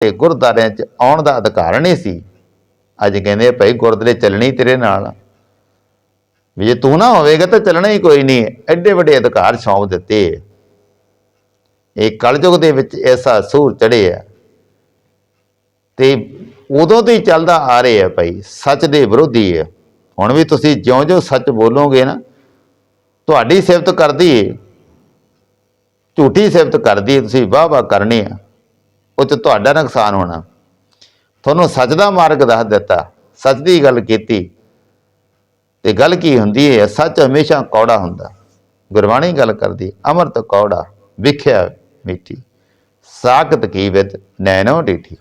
ਤੇ ਗੁਰਦਾਰਿਆਂ 'ਚ ਆਉਣ ਦਾ ਅਧਿਕਾਰ ਨਹੀਂ ਸੀ। ਅੱਜ ਕਹਿੰਦੇ ਭਾਈ ਗੁਰਦੁਆਰੇ ਚੱਲਣੀ ਤੇਰੇ ਨਾਲ। ਵੀ ਜੇ ਤੂੰ ਨਾ ਹੋਵੇਗਾ ਤਾਂ ਚੱਲਣਾ ਹੀ ਕੋਈ ਨਹੀਂ। ਐਡੇ ਵੱਡੇ ਅਧਿਕਾਰ ਸੌਂਪ ਦਿੱਤੇ। ਇਹ ਕਲਯੁਗ ਦੇ ਵਿੱਚ ਐਸਾ ਸੂਰ ਚੜੇ ਆ। ਤੇ ਉਦੋਂ ਤੋਂ ਹੀ ਚੱਲਦਾ ਆ ਰਿਹਾ ਭਾਈ, ਸੱਚ ਦੇ ਵਿਰੋਧੀ ਹੈ ਹੁਣ ਵੀ ਤੁਸੀਂ ਜਿਉਂ-ਜਿਉਂ ਸੱਚ ਬੋਲੋਗੇ ਨਾ, ਤੁਹਾਡੀ ਸਿਫਤ ਕਰਦੀ ਏ। ਝੂਠੀ ਸਿਫਤ ਕਰਦੀ ਤੁਸੀਂ ਵਾਹ ਵਾਹ ਕਰਨੀ ਆ। ਉਹ 'ਚ ਤੁਹਾਡਾ ਨੁਕਸਾਨ ਹੋਣਾ। ਤੁਹਾਨੂੰ ਸੱਚ ਦਾ ਮਾਰਗ ਦੱਸ ਦਿੱਤਾ, ਸੱਚ ਦੀ ਗੱਲ ਕੀਤੀ। ਤੇ ਗੱਲ ਕੀ ਹੁੰਦੀ ਹੈ, ਸੱਚ ਹਮੇਸ਼ਾ ਕੌੜਾ ਹੁੰਦਾ। ਗੁਰਬਾਣੀ ਗੱਲ ਕਰਦੀ, ਅਮਰਤ ਕੌੜਾ, ਵਿਖਿਆ ਮਿੱਠੀ, ਸਾਖਤ ਕੀ ਵਿਦ, ਨੈਣੋ ਡੀਠੀ।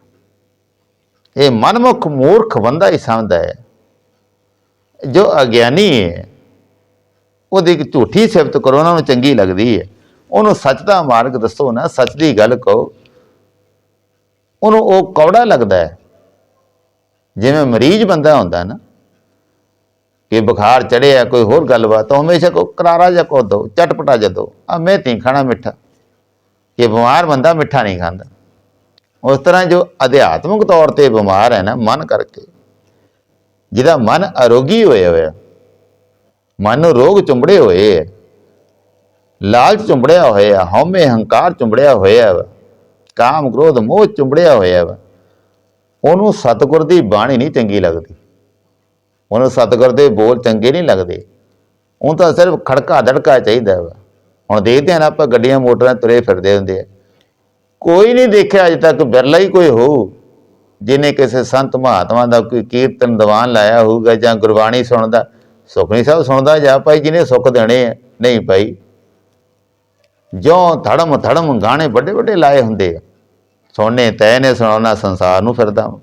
ਇਹ ਮਨਮੁਖ ਮੂਰਖ ਬੰਦਾ ਹੀ ਸਮਝਦਾ ਹੈ। ਜੋ ਅਗਿਆਨੀ ਹੈ, ਉਹਦੀ ਇੱਕ ਝੂਠੀ ਸਿਫਤ ਕਰੋ, ਉਹਨਾਂ ਨੂੰ ਚੰਗੀ ਲੱਗਦੀ ਹੈ। ਉਹਨੂੰ ਸੱਚ ਦਾ ਮਾਰਗ ਦੱਸੋ ਨਾ, ਸੱਚ ਦੀ ਗੱਲ ਕਹੋ। ਉਹਨੂੰ ਉਹ ਕੌੜਾ ਲੱਗਦਾ ਹੈ। ਜਿਵੇਂ ਮਰੀਜ਼ ਬੰਦਾ ਹੁੰਦਾ ਨਾ, ਕਿ ਬੁਖਾਰ ਚੜਿਆ ਕੋਈ ਹੋਰ ਗੱਲਬਾਤ, ਤਾਂ ਹਮੇਸ਼ਾ ਕੋ ਕਰਾਰਾ ਜਿਹਾ ਕੋ ਦੋ, ਚਟਪਟਾ ਜਿਹਾ ਦੋ ਆ ਮੈਂ ਤੀ ਖਾਣਾ ਮਿੱਠਾ। ਕਿ ਬਿਮਾਰ ਬੰਦਾ ਮਿੱਠਾ ਨਹੀਂ ਖਾਂਦਾ। ਉਸ ਤਰ੍ਹਾਂ ਜੋ ਅਧਿਆਤਮਿਕ ਤੌਰ ਤੇ ਬਿਮਾਰ ਹੈ ਨਾ, ਮਨ ਕਰਕੇ, ਜਿਹਦਾ ਮਨ ਅਰੋਗੀ ਹੋਇਆ ਹੋਇਆ, ਮਨ ਨੂੰ ਰੋਗ ਚੁੰਬੜੇ ਹੋਏ ਹੈ, ਲਾਲਚ ਚੁੰਬੜਿਆ ਹੋਇਆ ਹਉਮੈ ਹੰਕਾਰ ਚੁੰਬੜਿਆ ਹੋਇਆ ਵਾ। ਕਾਮ ਕ੍ਰੋਧ ਮੋਹ ਚੁੰਬੜਿਆ ਹੋਇਆ ਵਾ। ਉਹਨੂੰ ਸਤਿਗੁਰ ਦੀ ਬਾਣੀ ਨਹੀਂ ਚੰਗੀ ਲੱਗਦੀ। ਉਹਨੂੰ ਸਤਿਗੁਰ ਦੇ ਬੋਲ ਚੰਗੇ ਨਹੀਂ ਲੱਗਦੇ। ਉਹ ਤਾਂ ਸਿਰਫ ਖੜਕਾ ਦੜਕਾ ਚਾਹੀਦਾ ਵਾ। ਹੁਣ ਦੇਖਦੇ ਹਾਂ ਆਪਾਂ ਗੱਡੀਆਂ ਮੋਟਰਾਂ ਤੁਰੇ ਫਿਰਦੇ ਹੁੰਦੇ ਆ। ਕੋਈ ਨਹੀਂ ਦੇਖਿਆ ਅਜੇ ਤੱਕ ਬਿਰਲਾ ਹੀ ਕੋਈ ਹੋਊ। ਜਿਹਨੇ ਕਿਸੇ ਸੰਤ ਮਹਾਤਮਾ ਦਾ ਕੋਈ ਕੀਰਤਨ ਦੀਵਾਨ ਲਾਇਆ ਹੋਊਗਾ ਜਾਂ ਗੁਰਬਾਣੀ ਸੁਣਦਾ ਸੁਖਨੀ ਸਾਹਿਬ ਸੁਣਦਾ ਜਾ ਭਾਈ, ਜਿਹਨੇ ਸੁੱਖ ਦੇਣੇ ਆ, ਨਹੀਂ ਭਾਈ। ਜੋ ਧੜਮ ਧੜਮ ਗਾਣੇ ਵੱਡੇ ਵੱਡੇ ਲਾਏ ਹੁੰਦੇ ਆ। ਸੋਨੇ ਤੈ ਨੇ ਸੁਣਾਉਣਾ ਸੰਸਾਰ ਨੂੰ ਫਿਰਦਾ। ਵਾਂ।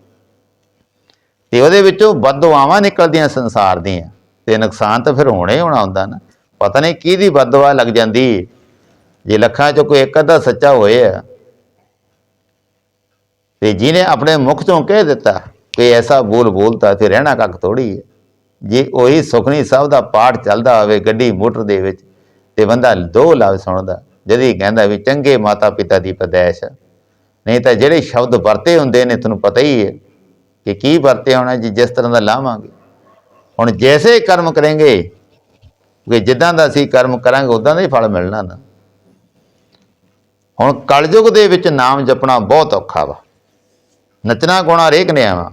ਤੇ ਉਹਦੇ ਵਿੱਚੋਂ ਬਦਦੁਆਵਾਂ ਨਿਕਲਦੀਆਂ ਸੰਸਾਰ ਦੀਆਂ। ਤੇ ਨੁਕਸਾਨ ਤਾਂ ਫਿਰ ਹੋਣਾ ਹੀ ਹੋਣਾ ਹੁੰਦਾ ਨਾ। ਪਤਾ ਨਹੀਂ ਕਿਹਦੀ ਬਦਦੁਆ ਲੱਗ ਜਾਂਦੀ। ਜੇ ਲੱਖਾਂ ਚੋਂ ਕੋਈ ਇੱਕ ਅੱਧਾ ਸੱਚਾ ਹੋਏ ਆ। ਤੇ ਜਿਹਨੇ ਆਪਣੇ ਮੁਖ ਚੋਂ ਕਹਿ ਦਿੱਤਾ ਕਿ ਐਸਾ ਬੋਲ ਬੋਲਤਾ ਤੇ ਰਹਿਣਾ ਕੱਖ ਥੋੜੀ ਹੈ ਜੇ ਉਹੀ ਸੁਖਨੀ ਸਾਹਿਬ ਦਾ ਪਾਠ ਚੱਲਦਾ ਹੋਵੇ ਗੱਡੀ ਮੋਟਰ ਦੇ ਵਿੱਚ ਤੇ ਬੰਦਾ ਦੋ ਲਫ਼ਜ਼ ਸੁਣਦਾ। ਜਦੀ ਕਹਿੰਦਾ ਵੀ ਚੰਗੇ ਮਾਤਾ ਪਿਤਾ ਦੀ ਪਦੈਸ਼ ਨਹੀਂ ਤਾਂ ਜਿਹੜੇ ਸ਼ਬਦ ਵਰਤੇ ਹੁੰਦੇ ਨੇ, ਤੁਹਾਨੂੰ ਪਤਾ ਹੀ ਹੈ ਕਿ ਕੀ ਵਰਤਿਆ ਹੋਣਾ ਜੀ, ਜਿਸ ਤਰ੍ਹਾਂ ਦਾ ਲਾਵਾਂਗੇ। ਹੁਣ ਜੈਸੇ ਕਰਮ ਕਰਾਂਗੇ ਕਿ ਜਿੱਦਾਂ ਦਾ ਅਸੀਂ ਕਰਮ ਕਰਾਂਗੇ, ਉਦਾਂ ਦਾ ਹੀ ਫਲ ਮਿਲਣਾ ਨਾ। ਹੁਣ ਕਲਯੁਗ ਦੇ ਵਿੱਚ ਨਾਮ ਜਪਣਾ ਬਹੁਤ ਔਖਾ ਵਾ। ਨੱਚਣਾ, ਗਾਉਣਾ ਰੇਕ ਨੇ ਆਵਾ।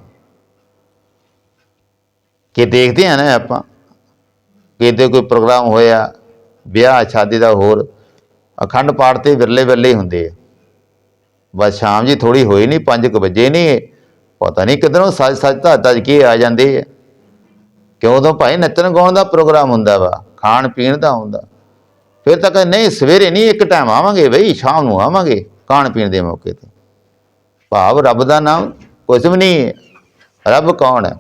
ਕਿ ਦੇਖਦੇ ਆ ਨਾ ਆਪਾਂ ਕਿਤੇ ਕੋਈ ਪ੍ਰੋਗਰਾਮ ਹੋਇਆ, ਵਿਆਹ, ਸ਼ਾਦੀ ਦਾ ਹੋਰ, ਅਖੰਡ ਪਾਠ ਤੇ ਵਿਰਲੇ ਵਿਰਲੇ ਹੀ ਹੁੰਦੇ ਆ। ਬਸ ਸ਼ਾਮ ਜੀ ਥੋੜੀ ਹੋਈ ਨਹੀਂ 5 ਵਜੇ ਨਹੀਂ। ਪਤਾ ਨਹੀਂ ਕਿਧਰੋਂ ਸੱਜ ਸੱਜ ਤਾਂ ਤੱਜ ਕੇ ਆ ਜਾਂਦੇ ਆ। ਕਿਉਂ ਉਦੋਂ ਭਾਈ ਨੱਚਣ ਗਾਉਣ ਦਾ ਪ੍ਰੋਗਰਾਮ ਹੁੰਦਾ ਵਾ, ਖਾਣ ਪੀਣ ਦਾ ਹੁੰਦਾ। ਫਿਰ ਤਾਂ ਕਹਿੰਦੇ, ਨਹੀਂ, ਸਵੇਰੇ ਨਹੀਂ, ਇੱਕ ਟਾਈਮ ਆਵਾਂਗੇ ਬਈ, ਸ਼ਾਮ ਨੂੰ ਆਵਾਂਗੇ ਖਾਣ ਪੀਣ ਦੇ ਮੌਕੇ ਤੇ। ਭਾਵ ਰੱਬ ਦਾ ਨਾਮ ਕੁਝ ਵੀ ਨਹੀਂ ਹੈ। ਰੱਬ ਕੌਣ ਹੈ?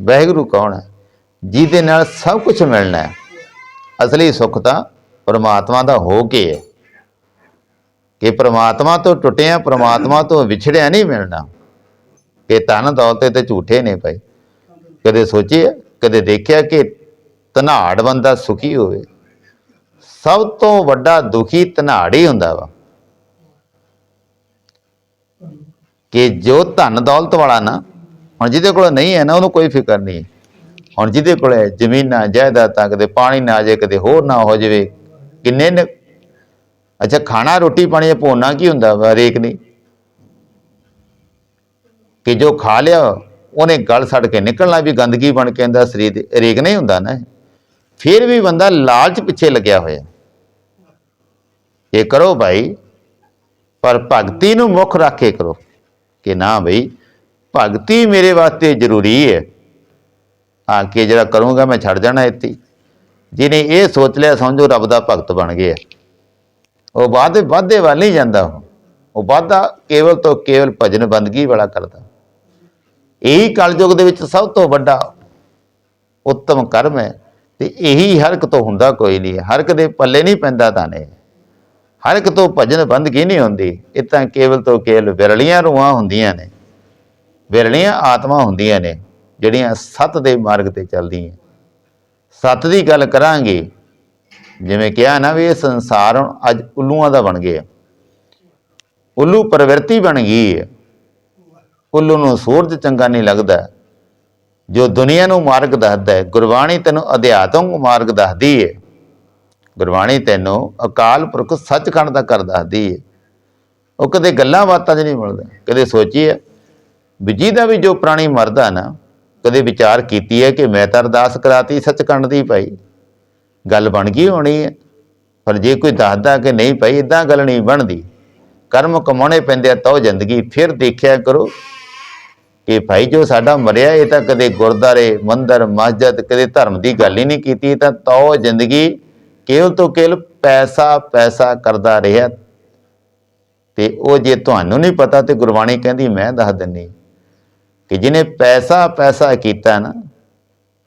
ਵਾਹਿਗੁਰੂ ਕੌਣ ਹੈ? ਜਿਹਦੇ ਨਾਲ ਸਭ ਕੁਝ ਮਿਲਣਾ ਹੈ। ਅਸਲੀ ਸੁੱਖ ਤਾਂ ਪਰਮਾਤਮਾ ਦਾ ਹੋ ਕੇ ਹੈ। ਕਿ ਪ੍ਰਮਾਤਮਾ ਤੋਂ ਟੁੱਟਿਆ, ਪ੍ਰਮਾਤਮਾ ਤੋਂ ਵਿਛੜਿਆ ਨਹੀਂ ਮਿਲਣਾ। ਇਹ ਤਨ ਦੌਲਤ ਤੇ ਝੂਠੇ ਨੇ ਭਾਈ। ਕਦੇ ਸੋਚਿਆ, ਕਦੇ ਦੇਖਿਆ ਕਿ ਧਨਾੜ ਬੰਦਾ ਸੁਖੀ ਹੋਵੇ। ਸਭ ਤੋਂ ਵੱਡਾ ਦੁਖੀ ਧਨਾੜ ਹੀ ਹੁੰਦਾ ਵਾ। ਕਿ ਜੋ ਧਨ ਦੌਲਤ ਵਾਲਾ ਨਾ, ਹੁਣ ਜਿਹਦੇ ਕੋਲ ਨਹੀਂ ਹੈ ਨਾ, ਉਹਨੂੰ ਕੋਈ ਫਿਕਰ ਨਹੀਂ ਹੁਣ ਜਿਹਦੇ ਕੋਲ ਹੈ ਜ਼ਮੀਨਾਂ, ਜਾਇਦਾਦਾਂ, ਕਦੇ ਪਾਣੀ ਨਾ ਆ ਜਾਏ, ਕਦੇ ਹੋਰ ਨਾ ਹੋ ਜਾਵੇ, ਕਿੰਨੇ ਨੇ ਅੱਛਾ, ਖਾਣਾ, ਰੋਟੀ, ਪਾਣੀ ਭੋਨਾ ਕੀ ਹੁੰਦਾ ਵਾ ਰੇਕ ਨਹੀਂ ਕਿ ਜੋ ਖਾ ਲਿਆ, ਉਹਨੇ ਗਲ ਸੜ ਕੇ ਨਿਕਲਣਾ ਵੀ ਗੰਦਗੀ ਬਣ ਕੇ ਅੰਦਰ ਸਰੀਰ ਦੇ ਰੇਕ ਨਹੀਂ ਹੁੰਦਾ ਨਾ ਫਿਰ ਵੀ ਬੰਦਾ ਲਾਲਚ ਪਿੱਛੇ ਲੱਗਿਆ ਹੋਇਆ। ਇਹ ਕਰੋ ਭਾਈ, ਪਰ ਭਗਤੀ ਨੂੰ ਮੁੱਖ ਰੱਖ ਕੇ ਕਰੋ, ਕਿ ਨਾ ਬਈ, ਭਗਤੀ ਮੇਰੇ ਵਾਸਤੇ ਜ਼ਰੂਰੀ ਹੈ। ਆ ਕੇ ਜਿਹੜਾ ਕਰੂੰਗਾ ਮੈਂ ਛੱਡ ਜਾਣਾ ਇੱਥੇ। ਜਿਹਨੇ ਇਹ ਸੋਚ ਲਿਆ, ਸਮਝੋ ਰੱਬ ਦਾ ਭਗਤ ਬਣ ਗਿਆ। ਉਹ ਵਾਧੇ ਵਾਧੇ ਵੱਲ ਨਹੀਂ ਜਾਂਦਾ ਉਹ। ਉਹ ਵਾਧਾ ਕੇਵਲ ਤੋਂ ਕੇਵਲ ਭਜਨ ਬੰਦਗੀ ਵਾਲਾ ਕਰਦਾ। ਇਹੀ ਕਲਯੁਗ ਦੇ ਵਿੱਚ ਸਭ ਤੋਂ ਵੱਡਾ ਉੱਤਮ ਕਰਮ ਹੈ ਤੇ ਇਹੀ ਹਰ ਇੱਕ ਤੋਂ ਹੁੰਦਾ ਕੋਈ ਨਹੀਂ ਹੈ। ਹਰ ਇੱਕ ਦੇ ਪੱਲੇ ਨਹੀਂ ਪੈਂਦਾ ਤਾਂ ਨੇ ਹਰ ਇੱਕ ਤੋਂ ਭਜਨ ਬੰਦਗੀ ਨਹੀਂ ਹੁੰਦੀ। ਇਹ ਤਾਂ ਕੇਵਲ ਤੋਂ ਕੇਵਲ ਵਿਰਲੀਆਂ ਰੂਹਾਂ ਹੁੰਦੀਆਂ ਨੇ। ਵਿਰਲੀਆਂ ਆਤਮਾ ਹੁੰਦੀਆਂ ਨੇ, ਜਿਹੜੀਆਂ ਸਤ ਦੇ ਮਾਰਗ ਤੇ ਚੱਲਦੀਆਂ। ਸਤ ਦੀ ਗੱਲ ਕਰਾਂਗੇ ਜਿਵੇਂ ਕਿਹਾ ਨਾ ਵੀ ਇਹ ਸੰਸਾਰ ਹੁਣ ਅੱਜ ਉੱਲੂਆਂ ਦਾ ਬਣ ਗਿਆ। ਉੱਲੂ ਪ੍ਰਵਿਰਤੀ ਬਣ ਗਈ ਹੈ। ਉੱਲੂ ਨੂੰ ਸੂਰਜ ਚੰਗਾ ਨਹੀਂ ਲੱਗਦਾ। ਜੋ ਦੁਨੀਆ ਨੂੰ ਮਾਰਗ ਦੱਸਦਾ ਹੈ, ਗੁਰਬਾਣੀ ਤੈਨੂੰ ਅਧਿਆਤਮਕ ਮਾਰਗ ਦੱਸਦੀ ਹੈ। ਗੁਰਬਾਣੀ ਤੈਨੂੰ ਅਕਾਲ ਪੁਰਖ ਸੱਚਖੰਡ ਦਾ ਕਰ ਦੱਸਦੀ ਹੈ। ਉਹ ਕਦੇ ਗੱਲਾਂ ਬਾਤਾਂ 'ਚ ਨਹੀਂ ਮਿਲਦਾ। ਕਦੇ ਸੋਚੀਏ ਵੀ ਜਿਹਦਾ ਵੀ ਜੋ ਪ੍ਰਾਣੀ ਮਰਦਾ ਨਾ, ਕਦੇ ਵਿਚਾਰ ਕੀਤੀ ਹੈ ਕਿ ਮੈਂ ਤਾਂ ਅਰਦਾਸ ਕਰਾਤੀ ਸੱਚਖੰਡ ਦੀ ਭਾਈ। ਗੱਲ ਬਣ ਗਈ ਹੋਣੀ ਹੈ। ਪਰ ਜੇ ਕੋਈ ਦੱਸਦਾ ਕਿ ਨਹੀਂ ਭਾਈ ਇਦਾਂ ਗੱਲ ਨਹੀਂ ਬਣਦੀ। ਕਰਮ ਕਮਾਉਣੇ ਪੈਂਦੇ ਆ ਤਾਂ ਜ਼ਿੰਦਗੀ ਫਿਰ ਦੇਖਿਆ ਕਰੋ ਕਿ ਭਾਈ ਜੋ ਸਾਡਾ ਮਰਿਆ, ਇਹ ਤਾਂ ਕਦੇ ਗੁਰਦਾਰੇ ਮੰਦਰ, ਮਸਜਿਦ, ਕਦੇ ਧਰਮ ਦੀ ਗੱਲ ਹੀ ਨਹੀਂ ਕੀਤੀ, ਤਾਂ ਤੋ ਜ਼ਿੰਦਗੀ ਕੇਵਲ ਤੋਂ ਕੇਵਲ ਪੈਸਾ ਪੈਸਾ ਕਰਦਾ ਰਿਹਾ। ਤੇ ਉਹ ਜੇ ਤੁਹਾਨੂੰ ਨਹੀਂ ਪਤਾ ਤੇ ਗੁਰਬਾਣੀ ਕਹਿੰਦੀ, ਮੈਂ ਦੱਸ ਦਿੰਨੀ ਕਿ ਜਿਹਨੇ ਪੈਸਾ ਪੈਸਾ ਕੀਤਾ ਨਾ,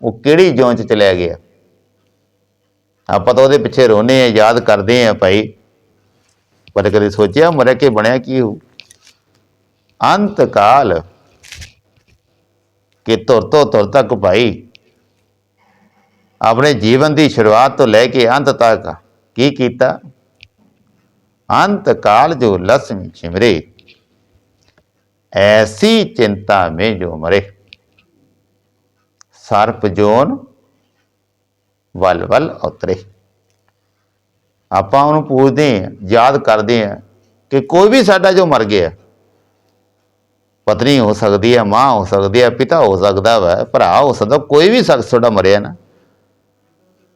ਉਹ ਕਿਹੜੀ ਜੋਂ ਚ ਚਲਿਆ ਗਿਆ? ਆਪਾਂ ਤਾਂ ਉਹਦੇ ਪਿੱਛੇ ਰੋਨੇ ਆ ਯਾਦ ਕਰਦੇ ਆ ਭਾਈ। ਪਰ ਕਦੇ ਸੋਚਿਆ, ਮਰਿਆ ਕੇ ਬਣਿਆ ਕੀ ਹੋ ਅੰਤ ਕਾਲ ਕਿ ਤੁਰ ਤੋਂ ਤੁਰ ਤੱਕ ਭਾਈ, ਆਪਣੇ ਜੀਵਨ ਦੀ ਸ਼ੁਰੂਆਤ ਤੋਂ ਲੈ ਕੇ ਅੰਤ ਤੱਕ ਕੀ ਕੀਤਾ? ਅੰਤ ਕਾਲ ਜੋ ਲਸਮ ਚਿਮਰੇ, ਐਸੀ ਚਿੰਤਾ ਮੇ ਜੋ ਮਰੇ। ਸਰਪ ਜੋਨ ਵੱਲ ਵੱਲ ਉਤਰੇ। ਆਪਾਂ ਉਹਨੂੰ ਪੁੱਛਦੇ ਹਾਂ, ਯਾਦ ਕਰਦੇ ਹਾਂ ਕਿ ਕੋਈ ਵੀ ਸਾਡਾ ਜੋ ਮਰ ਗਿਆ, ਪਤਨੀ ਹੋ ਸਕਦੀ ਹੈ, ਮਾਂ ਹੋ ਸਕਦੀ ਹੈ, ਪਿਤਾ ਹੋ ਸਕਦਾ ਵਾ, ਭਰਾ ਹੋ ਸਕਦਾ, ਕੋਈ ਵੀ ਸ਼ਖਸ ਤੁਹਾਡਾ ਮਰਿਆ ਨਾ।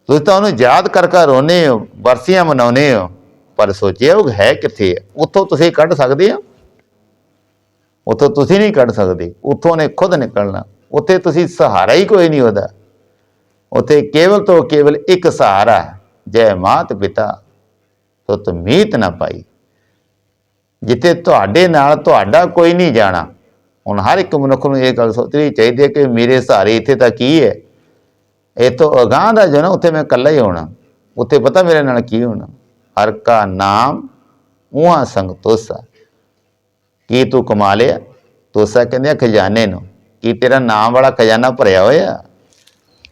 ਤੁਸੀਂ ਤਾਂ ਉਹਨੂੰ ਯਾਦ ਕਰ ਕਰ ਰੋਨੇ ਹੋ ਵਰਸੀਆਂ ਮਨਾਉਨੇ ਹੋ, ਪਰ ਸੋਚਿਆ ਉਹ ਹੈ ਕਿੱਥੇ ਹੈ? ਉੱਥੋਂ ਤੁਸੀਂ ਕੱਢ ਸਕਦੇ ਹੋ? ਉੱਥੋਂ ਤੁਸੀਂ ਨਹੀਂ ਕੱਢ ਸਕਦੇ। ਉੱਥੋਂ ਨੇ ਖੁਦ ਨਿਕਲਣਾ। ਉੱਥੇ ਤੁਸੀਂ ਸਹਾਰਾ ਹੀ ਕੋਈ ਨਹੀਂ ਉਹਦਾ। ਉੱਥੇ ਕੇਵਲ ਤੋਂ ਕੇਵਲ ਇੱਕ ਸਹਾਰਾ ਜੈ ਮਾਤ ਪਿਤਾ। ਤੁਤ ਮੀਤ ਨਾ ਪਾਈ। ਜਿੱਥੇ ਤੁਹਾਡੇ ਨਾਲ ਤੁਹਾਡਾ ਕੋਈ ਨਹੀਂ ਜਾਣਾ, ਹੁਣ ਹਰ ਇੱਕ ਮਨੁੱਖ ਨੂੰ ਇਹ ਗੱਲ ਸੋਚਣੀ ਚਾਹੀਦੀ ਹੈ ਕਿ ਮੇਰੇ ਸਹਾਰੇ ਇੱਥੇ ਤਾਂ ਕੀ ਹੈ? ਇਹ ਤੋਂ ਅਗਾਂਹ ਦਾ ਜੋ ਨਾ ਉੱਥੇ ਮੈਂ ਇਕੱਲਾ ਹੀ ਹੋਣਾ। ਉੱਥੇ ਪਤਾ ਮੇਰੇ ਨਾਲ ਕੀ ਹੋਣਾ? ਹਰ ਕਾ ਨਾਮ ਉਹਾਂ ਸੰਗਤੋਸਾ। ਕੀ ਤੂੰ ਕਮਾ ਲਿਆ? ਤੋਸਾ ਕਹਿੰਦੇ ਆ ਖਜ਼ਾਨੇ ਨੂੰ। ਕੀ ਤੇਰਾ ਨਾਮ ਵਾਲਾ ਖਜ਼ਾਨਾ ਭਰਿਆ ਹੋਇਆ?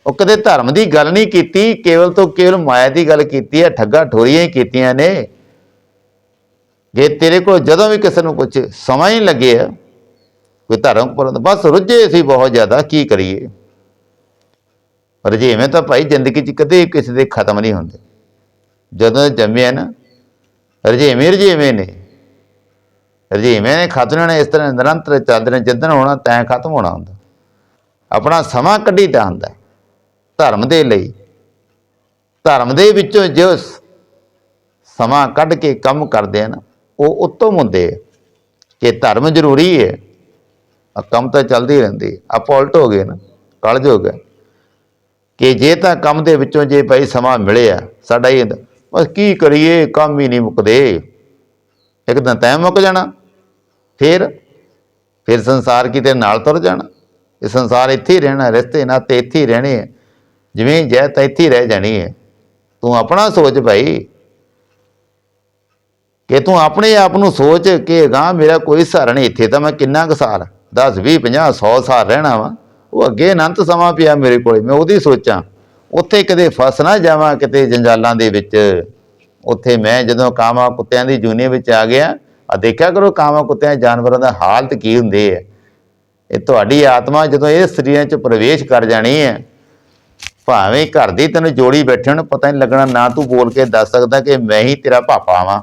ਉਹ ਕਦੇ ਧਰਮ ਦੀ ਗੱਲ ਨਹੀਂ ਕੀਤੀ, ਕੇਵਲ ਤੋਂ ਕੇਵਲ ਮਾਇਆ ਦੀ ਗੱਲ ਕੀਤੀ ਹੈ, ਠੱਗਾ ਠੋਰੀਆਂ ਹੀ ਕੀਤੀਆਂ ਨੇ। ਜੇ ਤੇਰੇ ਕੋਲ ਜਦੋਂ ਵੀ ਕਿਸੇ ਨੂੰ ਕੁਝ ਸਮਾਂ ਹੀ ਲੱਗਿਆ ਕੋਈ ਧਰਮ ਪਰ ਬਸ ਰੁੱਝੇ ਸੀ ਬਹੁਤ ਜ਼ਿਆਦਾ, ਕੀ ਕਰੀਏ? ਰੁਝੇਵੇਂ ਤਾਂ ਭਾਈ ਜ਼ਿੰਦਗੀ 'ਚ ਕਦੇ ਕਿਸੇ ਦੇ ਖਤਮ ਨਹੀਂ ਹੁੰਦੇ। ਜਦੋਂ ਜੰਮਿਆ ਨਾ, ਰਜੇਵੇਂ ਰੁਝੇਵੇਂ ਨੇ। ਰਜੇਵੇਂ ਨੇ ਖਤਮ ਨੇ ਇਸ ਤਰ੍ਹਾਂ ਨਿਰੰਤਰ ਚੱਲਦੇ ਨੇ, ਜਿੱਦਣ ਹੋਣਾ, ਤੈਂ ਖਤਮ ਹੋਣਾ ਹੁੰਦਾ। ਆਪਣਾ ਸਮਾਂ ਕੱਢੀ ਤਾਂ ਹੁੰਦਾ। ਧਰਮ ਦੇ ਲਈ। ਧਰਮ ਦੇ ਵਿੱਚੋਂ ਜੋ ਸਮਾਂ ਕੱਢ ਕੇ ਕੰਮ ਕਰਦੇ ਹਨ ਉਹ ਉੱਤਮ ਹੁੰਦੇ ਆ। ਕਿ ਧਰਮ ਜ਼ਰੂਰੀ ਹੈ ਕੰਮ ਤਾਂ ਚੱਲਦੀ ਹੀ ਰਹਿੰਦੇ ਆਪਾਂ ਉਲਟ ਹੋ ਗਏ ਨਾ ਕਲਜ ਹੋ ਗਿਆ ਕਿ ਜੇ ਤਾਂ ਕੰਮ ਦੇ ਵਿੱਚੋਂ ਜੇ ਭਾਈ ਸਮਾਂ ਮਿਲਿਆ ਸਾਡਾ ਇਹ ਹੁੰਦਾ, ਬਸ ਕੀ ਕਰੀਏ ਕੰਮ ਹੀ ਨਹੀਂ ਮੁੱਕਦੇ। ਇੱਕ ਦਿਨ ਤੈਂ ਮੁੱਕ ਜਾਣਾ ਫਿਰ ਫਿਰ ਸੰਸਾਰ ਕਿਤੇ ਨਾਲ ਤੁਰ ਜਾਣਾ। ਇਹ ਸੰਸਾਰ ਇੱਥੇ ਹੀ ਰਹਿਣਾ ਰਿਸ਼ਤੇ ਨਾਤੇ ਇੱਥੇ ਹੀ ਰਹਿਣੇ ਆ। ਜਿਵੇਂ ਜੈ ਤਾਂ ਇੱਥੇ ਰਹਿ ਜਾਣੀ ਹੈ। ਤੂੰ ਆਪਣਾ ਸੋਚ ਭਾਈ ਕਿ ਤੂੰ ਆਪਣੇ ਆਪ ਨੂੰ ਸੋਚ ਕਿ ਗਾਂ ਮੇਰਾ ਕੋਈ ਸਹਾਰਾ ਨਹੀਂ। ਇੱਥੇ ਤਾਂ ਮੈਂ ਕਿੰਨਾ ਕੁ ਸਾਲ 10 20 50 100 ਸਾਲ ਰਹਿਣਾ ਵਾ। ਉਹ ਅੱਗੇ ਅਨੰਤ ਸਮਾਂ ਪਿਆ ਮੇਰੇ ਕੋਲ, ਮੈਂ ਉਹਦੀ ਸੋਚਾਂ। ਉੱਥੇ ਕਦੇ ਫਸ ਨਾ ਜਾਵਾਂ ਕਿਤੇ ਜੰਜਾਲਾਂ ਦੇ ਵਿੱਚ। ਉੱਥੇ ਮੈਂ ਜਦੋਂ ਕਾਮਾ ਕੁੱਤਿਆਂ ਦੀ ਜੂਨੇ ਵਿੱਚ ਆ ਗਿਆ ਆ ਦੇਖਿਆ ਕਰੋ ਕਾਮਾ ਕੁੱਤਿਆਂ ਜਾਨਵਰਾਂ ਦਾ ਹਾਲਤ ਕੀ ਹੁੰਦੀ ਹੈ ਇਹ ਤੁਹਾਡੀ ਆਤਮਾ ਜਦੋਂ ਇਹ ਸਰੀਰਾਂ 'ਚ ਪ੍ਰਵੇਸ਼ ਕਰ ਜਾਣੀ ਹੈ ਭਾਵੇਂ ਘਰ ਦੀ ਤੈਨੂੰ ਜੋੜੀ ਬੈਠੇ ਨੂੰ ਪਤਾ ਨਹੀਂ ਲੱਗਣਾ ਨਾ ਤੂੰ ਬੋਲ ਕੇ ਦੱਸ ਸਕਦਾ ਕਿ ਮੈਂ ਹੀ ਤੇਰਾ ਪਾਪਾ ਵਾਂ।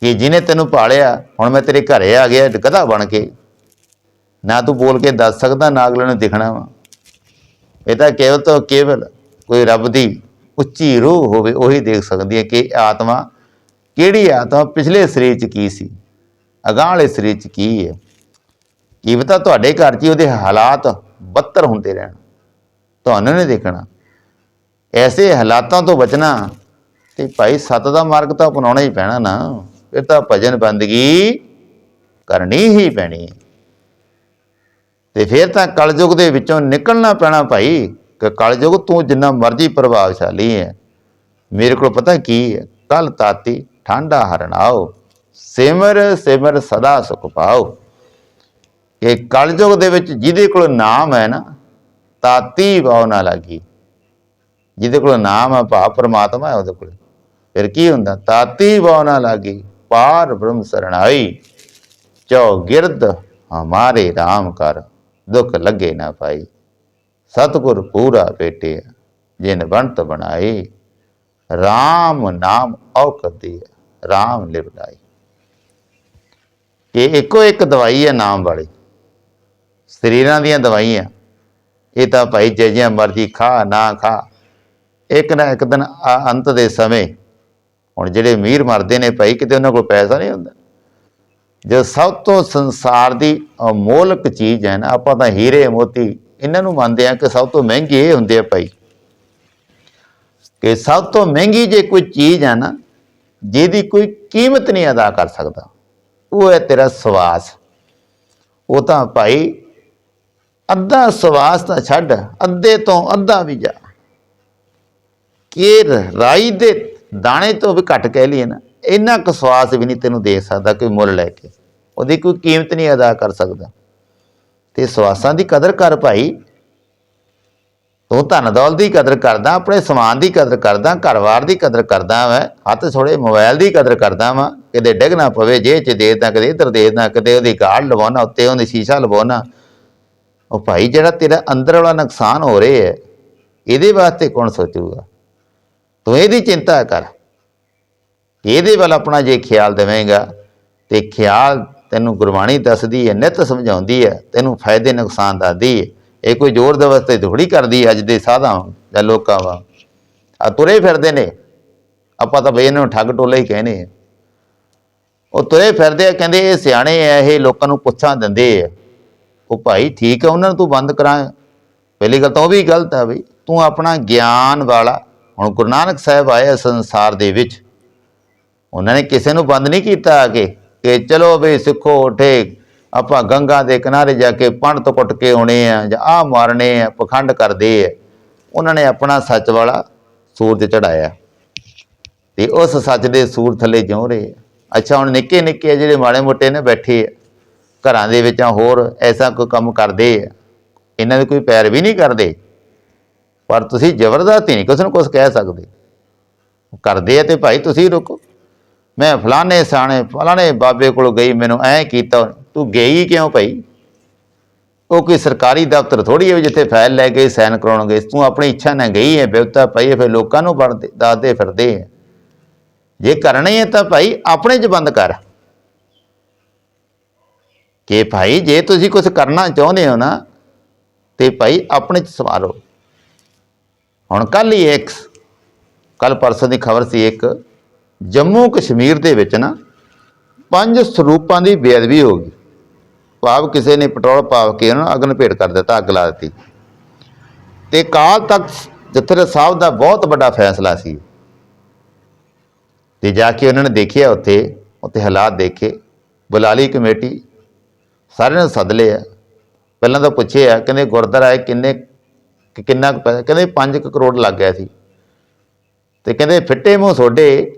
ਕਿ ਜਿਹਨੇ ਤੈਨੂੰ ਪਾਲਿਆ, ਹੁਣ ਮੈਂ ਤੇਰੇ ਘਰੇ ਆ ਗਿਆ ਗਧਾ ਬਣ ਕੇ? ਨਾ ਤੂੰ ਬੋਲ ਕੇ ਦੱਸ ਸਕਦਾ, ਨਾ ਅਗਲੇ ਨੂੰ ਦਿਖਣਾ ਵਾ। ਇਹ ਤਾਂ ਕੇਵਲ ਤੋਂ ਕੇਵਲ ਕੋਈ ਰੱਬ ਦੀ ਉੱਚੀ ਰੂਹ ਹੋਵੇ, ਉਹੀ ਦੇਖ ਸਕਦੀ ਹੈ ਕਿ ਆਤਮਾ ਕਿਹੜੀ ਆਤਮਾ, ਪਿਛਲੇ ਸਰੀਰ 'ਚ ਕੀ ਸੀ? ਅਗਾਂਹ ਵਾਲੇ ਸਰੀਰ 'ਚ ਕੀ ਹੈ? ਕੀ ਪਤਾ ਤੁਹਾਡੇ ਘਰ 'ਚ ਹੀ ਉਹਦੇ ਹਾਲਾਤ ਬੱਤਰ ਹੁੰਦੇ ਰਹਿਣ। ਤੁਹਾਨੂੰ ਨਹੀਂ ਦੇਖਣਾ। ਐਸੇ ਹਾਲਾਤਾਂ ਤੋਂ ਬਚਣਾ ਤੇ ਭਾਈ ਸਤ ਦਾ ਮਾਰਗ ਤਾਂ ਅਪਣਾਉਣਾ ਹੀ ਪੈਣਾ ਨਾ। ਫਿਰ ਤਾਂ ਭਜਨ ਬੰਦਗੀ ਕਰਨੀ ਹੀ ਪੈਣੀ ਤੇ ਫਿਰ ਤਾਂ ਕਲਯੁਗ ਦੇ ਵਿੱਚੋਂ ਨਿਕਲਣਾ ਪੈਣਾ ਭਾਈ, ਕਿ ਕਲਯੁਗ ਤੂੰ ਜਿੰਨਾ ਮਰਜ਼ੀ ਪ੍ਰਭਾਵਸ਼ਾਲੀ ਹੈ। ਮੇਰੇ ਕੋਲ ਪਤਾ ਕੀ ਹੈ ਕਲ ਤਾਤੀ ਠੰਡਾ ਹਰਣਾਓ ਸਿਮਰ ਸਿਮਰ ਸਦਾ ਸੁਖ ਪਾਓ। ਕਿ ਕਲਯੁਗ ਦੇ ਵਿੱਚ ਜਿਹਦੇ ਕੋਲ ਨਾਮ ਹੈ ਨਾ ਤਾਤੀ ਭਾਵ ਨਾ ਲੱਗੀ। ਜਿਹਦੇ ਕੋਲ ਨਾਮ ਹੈ ਭਾਵ ਪਰਮਾਤਮਾ ਹੈ ਉਹਦੇ ਕੋਲ। ਫਿਰ ਕੀ ਹੁੰਦਾ? ਤਾਤੀ ਭਾਵ ਨਾ ਲੱਗੀ, ਪਾਰ ਬ੍ਰਹਮ ਸਰਣਾਈ। ਚੌਗਿਰਦ ਹਮਾਰੇ RAM ਕਰ, ਦੁੱਖ ਲੱਗੇ ਨਾ ਪਾਈ। ਸਤਿਗੁਰ ਪੂਰਾ ਭੇਟਿਆ ਜਿਨ ਬੰਤ ਬਣਾਈ RAM ਨਾਮ ਔਕਤੀ RAM ਲਿਵਲਾਈ ਇਹ ਇੱਕੋ ਇੱਕ ਦਵਾਈ ਹੈ ਨਾਮ ਵਾਲੀ। ਸਰੀਰਾਂ ਦੀਆਂ ਦਵਾਈਆਂ। ਇਹ ਤਾਂ ਭਾਈ ਜੇ ਜਿਹਾ ਮਰਜ਼ੀ ਖਾ, ਨਾ ਖਾ। ਇੱਕ ਨਾ ਇੱਕ ਦਿਨ ਆ- ਅੰਤ ਦੇ ਸਮੇਂ ਹੁਣ ਜਿਹੜੇ ਅਮੀਰ ਮਰਦੇ ਨੇ ਭਾਈ, ਕਿਤੇ ਉਹਨਾਂ ਕੋਲ ਪੈਸਾ ਨਹੀਂ ਹੁੰਦਾ। ਜੋ ਸਭ ਤੋਂ ਸੰਸਾਰ ਦੀ ਅਮੋਲਕ ਚੀਜ਼ ਹੈ ਨਾ, ਆਪਾਂ ਤਾਂ ਹੀਰੇ ਮੋਤੀ ਇਹਨਾਂ ਨੂੰ ਮੰਨਦੇ ਆ ਕਿ ਸਭ ਤੋਂ ਮਹਿੰਗੀ ਇਹ ਹੁੰਦੀ ਹੈ ਭਾਈ। ਕਿ ਸਭ ਤੋਂ ਮਹਿੰਗੀ ਜੇ ਕੋਈ ਚੀਜ਼ ਹੈ ਨਾ, ਜਿਹਦੀ ਕੋਈ ਕੀਮਤ ਨਹੀਂ ਅਦਾ ਕਰ ਸਕਦਾ, ਉਹ ਹੈ ਤੇਰਾ ਸਵਾਸ। ਉਹ ਤਾਂ ਭਾਈ ਅੱਧਾ ਸਵਾਸ ਤਾਂ ਛੱਡ, ਅੱਧੇ ਤੋਂ ਅੱਧਾ ਵੀ ਜਾ। ਕਿ ਰਾਈ ਦੇ ਦਾਣੇ ਤੋਂ ਵੀ ਘੱਟ ਕਹਿ ਲਈਏ ਨਾ, ਇੰਨਾ ਕੁ ਸਵਾਸ ਵੀ ਨਹੀਂ ਤੈਨੂੰ ਦੇ ਸਕਦਾ ਕੋਈ ਮੁੱਲ ਲੈ ਕੇ। ਉਹਦੀ ਕੋਈ ਕੀਮਤ ਨਹੀਂ ਅਦਾ ਕਰ ਸਕਦਾ। ਤੇ ਸਵਾਸਾਂ ਦੀ ਕਦਰ ਕਰ ਭਾਈ। ਤੂੰ ਧਨ ਦੌਲਤ ਦੀ ਕਦਰ ਕਰਦਾ, ਆਪਣੇ ਸਮਾਨ ਦੀ ਕਦਰ ਕਰਦਾ, ਘਰ-ਬਾਰ ਦੀ ਕਦਰ ਕਰਦਾ ਵਾ, ਹੱਥ ਛੋੜੇ ਮੋਬਾਈਲ ਦੀ ਕਦਰ ਕਰਦਾ ਵਾਂ, ਕਿਤੇ ਡਿੱਗ ਨਾ ਪਵੇ ਜੇ ਚ ਦੇ ਤਾਂ ਕਦੇ ਇੱਧਰ ਦੇ ਤਾਂ ਕਦੇ ਉਹਦੀ ਗਾੜ ਲਵਾਉਣਾ, ਉੱਤੇ ਉਹਦੀ ਸ਼ੀਸ਼ਾ ਲਵਾਉਣਾ ਉਹ ਭਾਈ, ਜਿਹੜਾ ਤੇਰਾ ਅੰਦਰ ਵਾਲਾ ਨੁਕਸਾਨ ਹੋ ਰਿਹਾ ਹੈ, ਇਹਦੇ ਵਾਸਤੇ ਕੌਣ ਸੋਚੂਗਾ? ਤੂੰ ਇਹਦੀ ਚਿੰਤਾ ਕਰ। ਇਹਦੇ ਵੱਲ ਆਪਣਾ ਜੇ ਖਿਆਲ ਦੇਵੇਂਗਾ, ਤੇ ਖਿਆਲ ਤੈਨੂੰ ਗੁਰਬਾਣੀ ਦੱਸਦੀ ਹੈ, ਨਿਤ ਸਮਝਾਉਂਦੀ ਹੈ, ਤੈਨੂੰ ਫਾਇਦੇ ਨੁਕਸਾਨ ਦੱਸਦੀ ਹੈ। ਇਹ ਕੋਈ ਜ਼ੋਰ ਜ਼ਬਰਦਸਤੀ ਥੋੜੀ ਕਰਦੀ ਹੈ ਅੱਜ ਦੇ ਸਾਧਾਂ ਜਾਂ ਲੋਕਾਂ ਵਾ ਆ ਤੁਰੇ ਫਿਰਦੇ ਨੇ। ਆਪਾਂ ਤਾਂ ਬਈ ਇਹਨਾਂ ਨੂੰ ਠੱਗ ਟੋਲੇ ਹੀ ਕਹਿੰਦੇ ਆ। ਉਹ ਤੁਰੇ ਫਿਰਦੇ ਆ, ਕਹਿੰਦੇ ਇਹ ਸਿਆਣੇ ਆ, ਇਹ ਲੋਕਾਂ ਨੂੰ ਪੁੱਛਾਂ ਦਿੰਦੇ ਆ। ਉਹ ਭਾਈ ਠੀਕ ਹੈ, ਉਹਨਾਂ ਨੂੰ ਤੂੰ ਬੰਦ ਕਰਾਂ ਪਹਿਲੀ ਗੱਲ ਤਾਂ ਉਹ ਵੀ ਗਲਤ ਹੈ ਬਈ, ਤੂੰ ਆਪਣਾ ਗਿਆਨ ਵਾਲਾ, ਹੁਣ ਗੁਰੂ ਨਾਨਕ ਸਾਹਿਬ ਆਏ ਸੰਸਾਰ ਦੇ ਵਿੱਚ, ਉਹਨਾਂ ਨੇ ਕਿਸੇ ਨੂੰ ਬੰਦ ਨਹੀਂ ਕੀਤਾ ਆ ਕੇ ਕਿ ਚਲੋ ਬਈ ਸਿੱਖੋ, ਉਠੇ, ਆਪਾਂ ਗੰਗਾ ਦੇ ਕਿਨਾਰੇ ਜਾ ਕੇ ਪੰਡ ਤੋਂ ਕੁੱਟ ਕੇ ਆਉਣੇ ਆ, ਜਾਂ ਆ ਮਾਰਨੇ ਆ, ਪਖੰਡ ਕਰਦੇ ਆ, ਉਹਨਾਂ ਨੇ ਆਪਣਾ ਸੱਚ ਵਾਲਾ ਸੂਰਜ ਚੜਾਇਆ ਤੇ ਉਸ ਸੱਚ ਦੇ ਸੂਰ ਥੱਲੇ ਜਿਉ ਰਹੇ ਆ। ਅੱਛਾ, ਹੁਣ ਨਿੱਕੇ ਨਿੱਕੇ ਜਿਹੜੇ ਮਾੜੇ ਮੋਟੇ ਨੇ ਬੈਠੇ ਆ। ਘਰਾਂ ਦੇ ਵਿੱਚ ਹੋਰ ਐਸਾ ਕੋਈ ਕੰਮ ਕਰਦੇ ਆ, ਇਹਨਾਂ ਦੇ ਕੋਈ ਪੈਰ ਵੀ ਨਹੀਂ ਕਰਦੇ। ਪਰ ਤੁਸੀਂ ਜ਼ਬਰਦਸਤੀ ਨਹੀਂ ਕਿਸੇ ਨੂੰ ਕੁਝ ਕਹਿ ਸਕਦੇ। ਕਰਦੇ ਆ ਤੇ ਭਾਈ ਤੁਸੀਂ ਰੁਕੋ। ਮੈਂ ਫਲਾਣੇ ਸਿਆਣੇ, ਫਲਾਣੇ ਬਾਬੇ ਕੋਲ ਗਈ, ਮੈਨੂੰ ਐ ਕੀਤਾ, ਤੂੰ ਗਈ ਕਿਉਂ ਭਾਈ? ਉਹ ਕੋਈ ਸਰਕਾਰੀ ਦਫ਼ਤਰ ਥੋੜੀ ਹੈ ਜਿੱਥੇ ਫਾਈਲ ਲੈ ਕੇ ਸਾਈਨ ਕਰਾਉਣਗੇ। ਤੂੰ ਆਪਣੀ ਇੱਛਾ ਨਾਲ ਗਈ ਹੈ ਬਿਵਤਾ ਪਈ ਫਿਰ ਲੋਕਾਂ ਨੂੰ ਪੜਦੇ ਦੱਸਦੇ ਫਿਰਦੇ ਆ। ਜੇ ਕਰਨਾ ਹੈ ਤਾਂ ਭਾਈ ਆਪਣੇ 'ਚ ਬੰਦ ਕਰ। ਕਿ ਭਾਈ ਜੇ ਤੁਸੀਂ ਕੁਝ ਕਰਨਾ ਚਾਹੁੰਦੇ ਹੋ ਨਾ, ਤੇ ਭਾਈ ਆਪਣੇ 'ਚ ਸਵਾਰੋ। ਹੁਣ ਕੱਲ ਹੀ ਇੱਕ ਕੱਲ ਪਰਸੋਂ ਦੀ ਖਬਰ ਸੀ ਇੱਕ, ਜੰਮੂ ਕਸ਼ਮੀਰ ਦੇ ਵਿੱਚ ਨਾ ਪੰਜ ਸਰੂਪਾਂ ਦੀ ਬੇਅਦਬੀ ਹੋ ਗਈ। ਭਾਵ ਕਿਸੇ ਨੇ ਪੈਟਰੋਲ ਪਾ ਕੇ ਉਹਨਾਂ ਨੂੰ ਅਗਨ ਭੇਟ ਕਰ ਦਿੱਤਾ, ਅੱਗ ਲਾ ਦਿੱਤੀ। ਤੇ ਕਾਲ ਤੱਕ ਜਥੇਦਾਰ ਸਾਹਿਬ ਦਾ ਬਹੁਤ ਵੱਡਾ ਫੈਸਲਾ ਸੀ। ਤੇ ਜਾ ਕੇ ਉਹਨਾਂ ਨੇ ਦੇਖਿਆ ਉੱਥੇ ਉੱਥੇ ਹਾਲਾਤ ਦੇਖੇ, ਬੁਲਾਲੀ ਕਮੇਟੀ ਸਾਰਿਆਂ ਨੂੰ ਸੱਦ ਲਿਆ ਪਹਿਲਾਂ ਤਾਂ ਪੁੱਛਿਆ ਕਹਿੰਦੇ ਗੁਰਦੁਆਰਾ ਹੈ ਕਿੰਨੇ ਕਿੰਨਾ ਕੁ ਪੈਸਾ? ਕਹਿੰਦੇ 5 ਕਰੋੜ ਲੱਗ ਗਿਆ ਸੀ। ਤੇ ਕਹਿੰਦੇ ਫਿੱਟੇ ਮੂੰਹ ਤੁਹਾਡੇ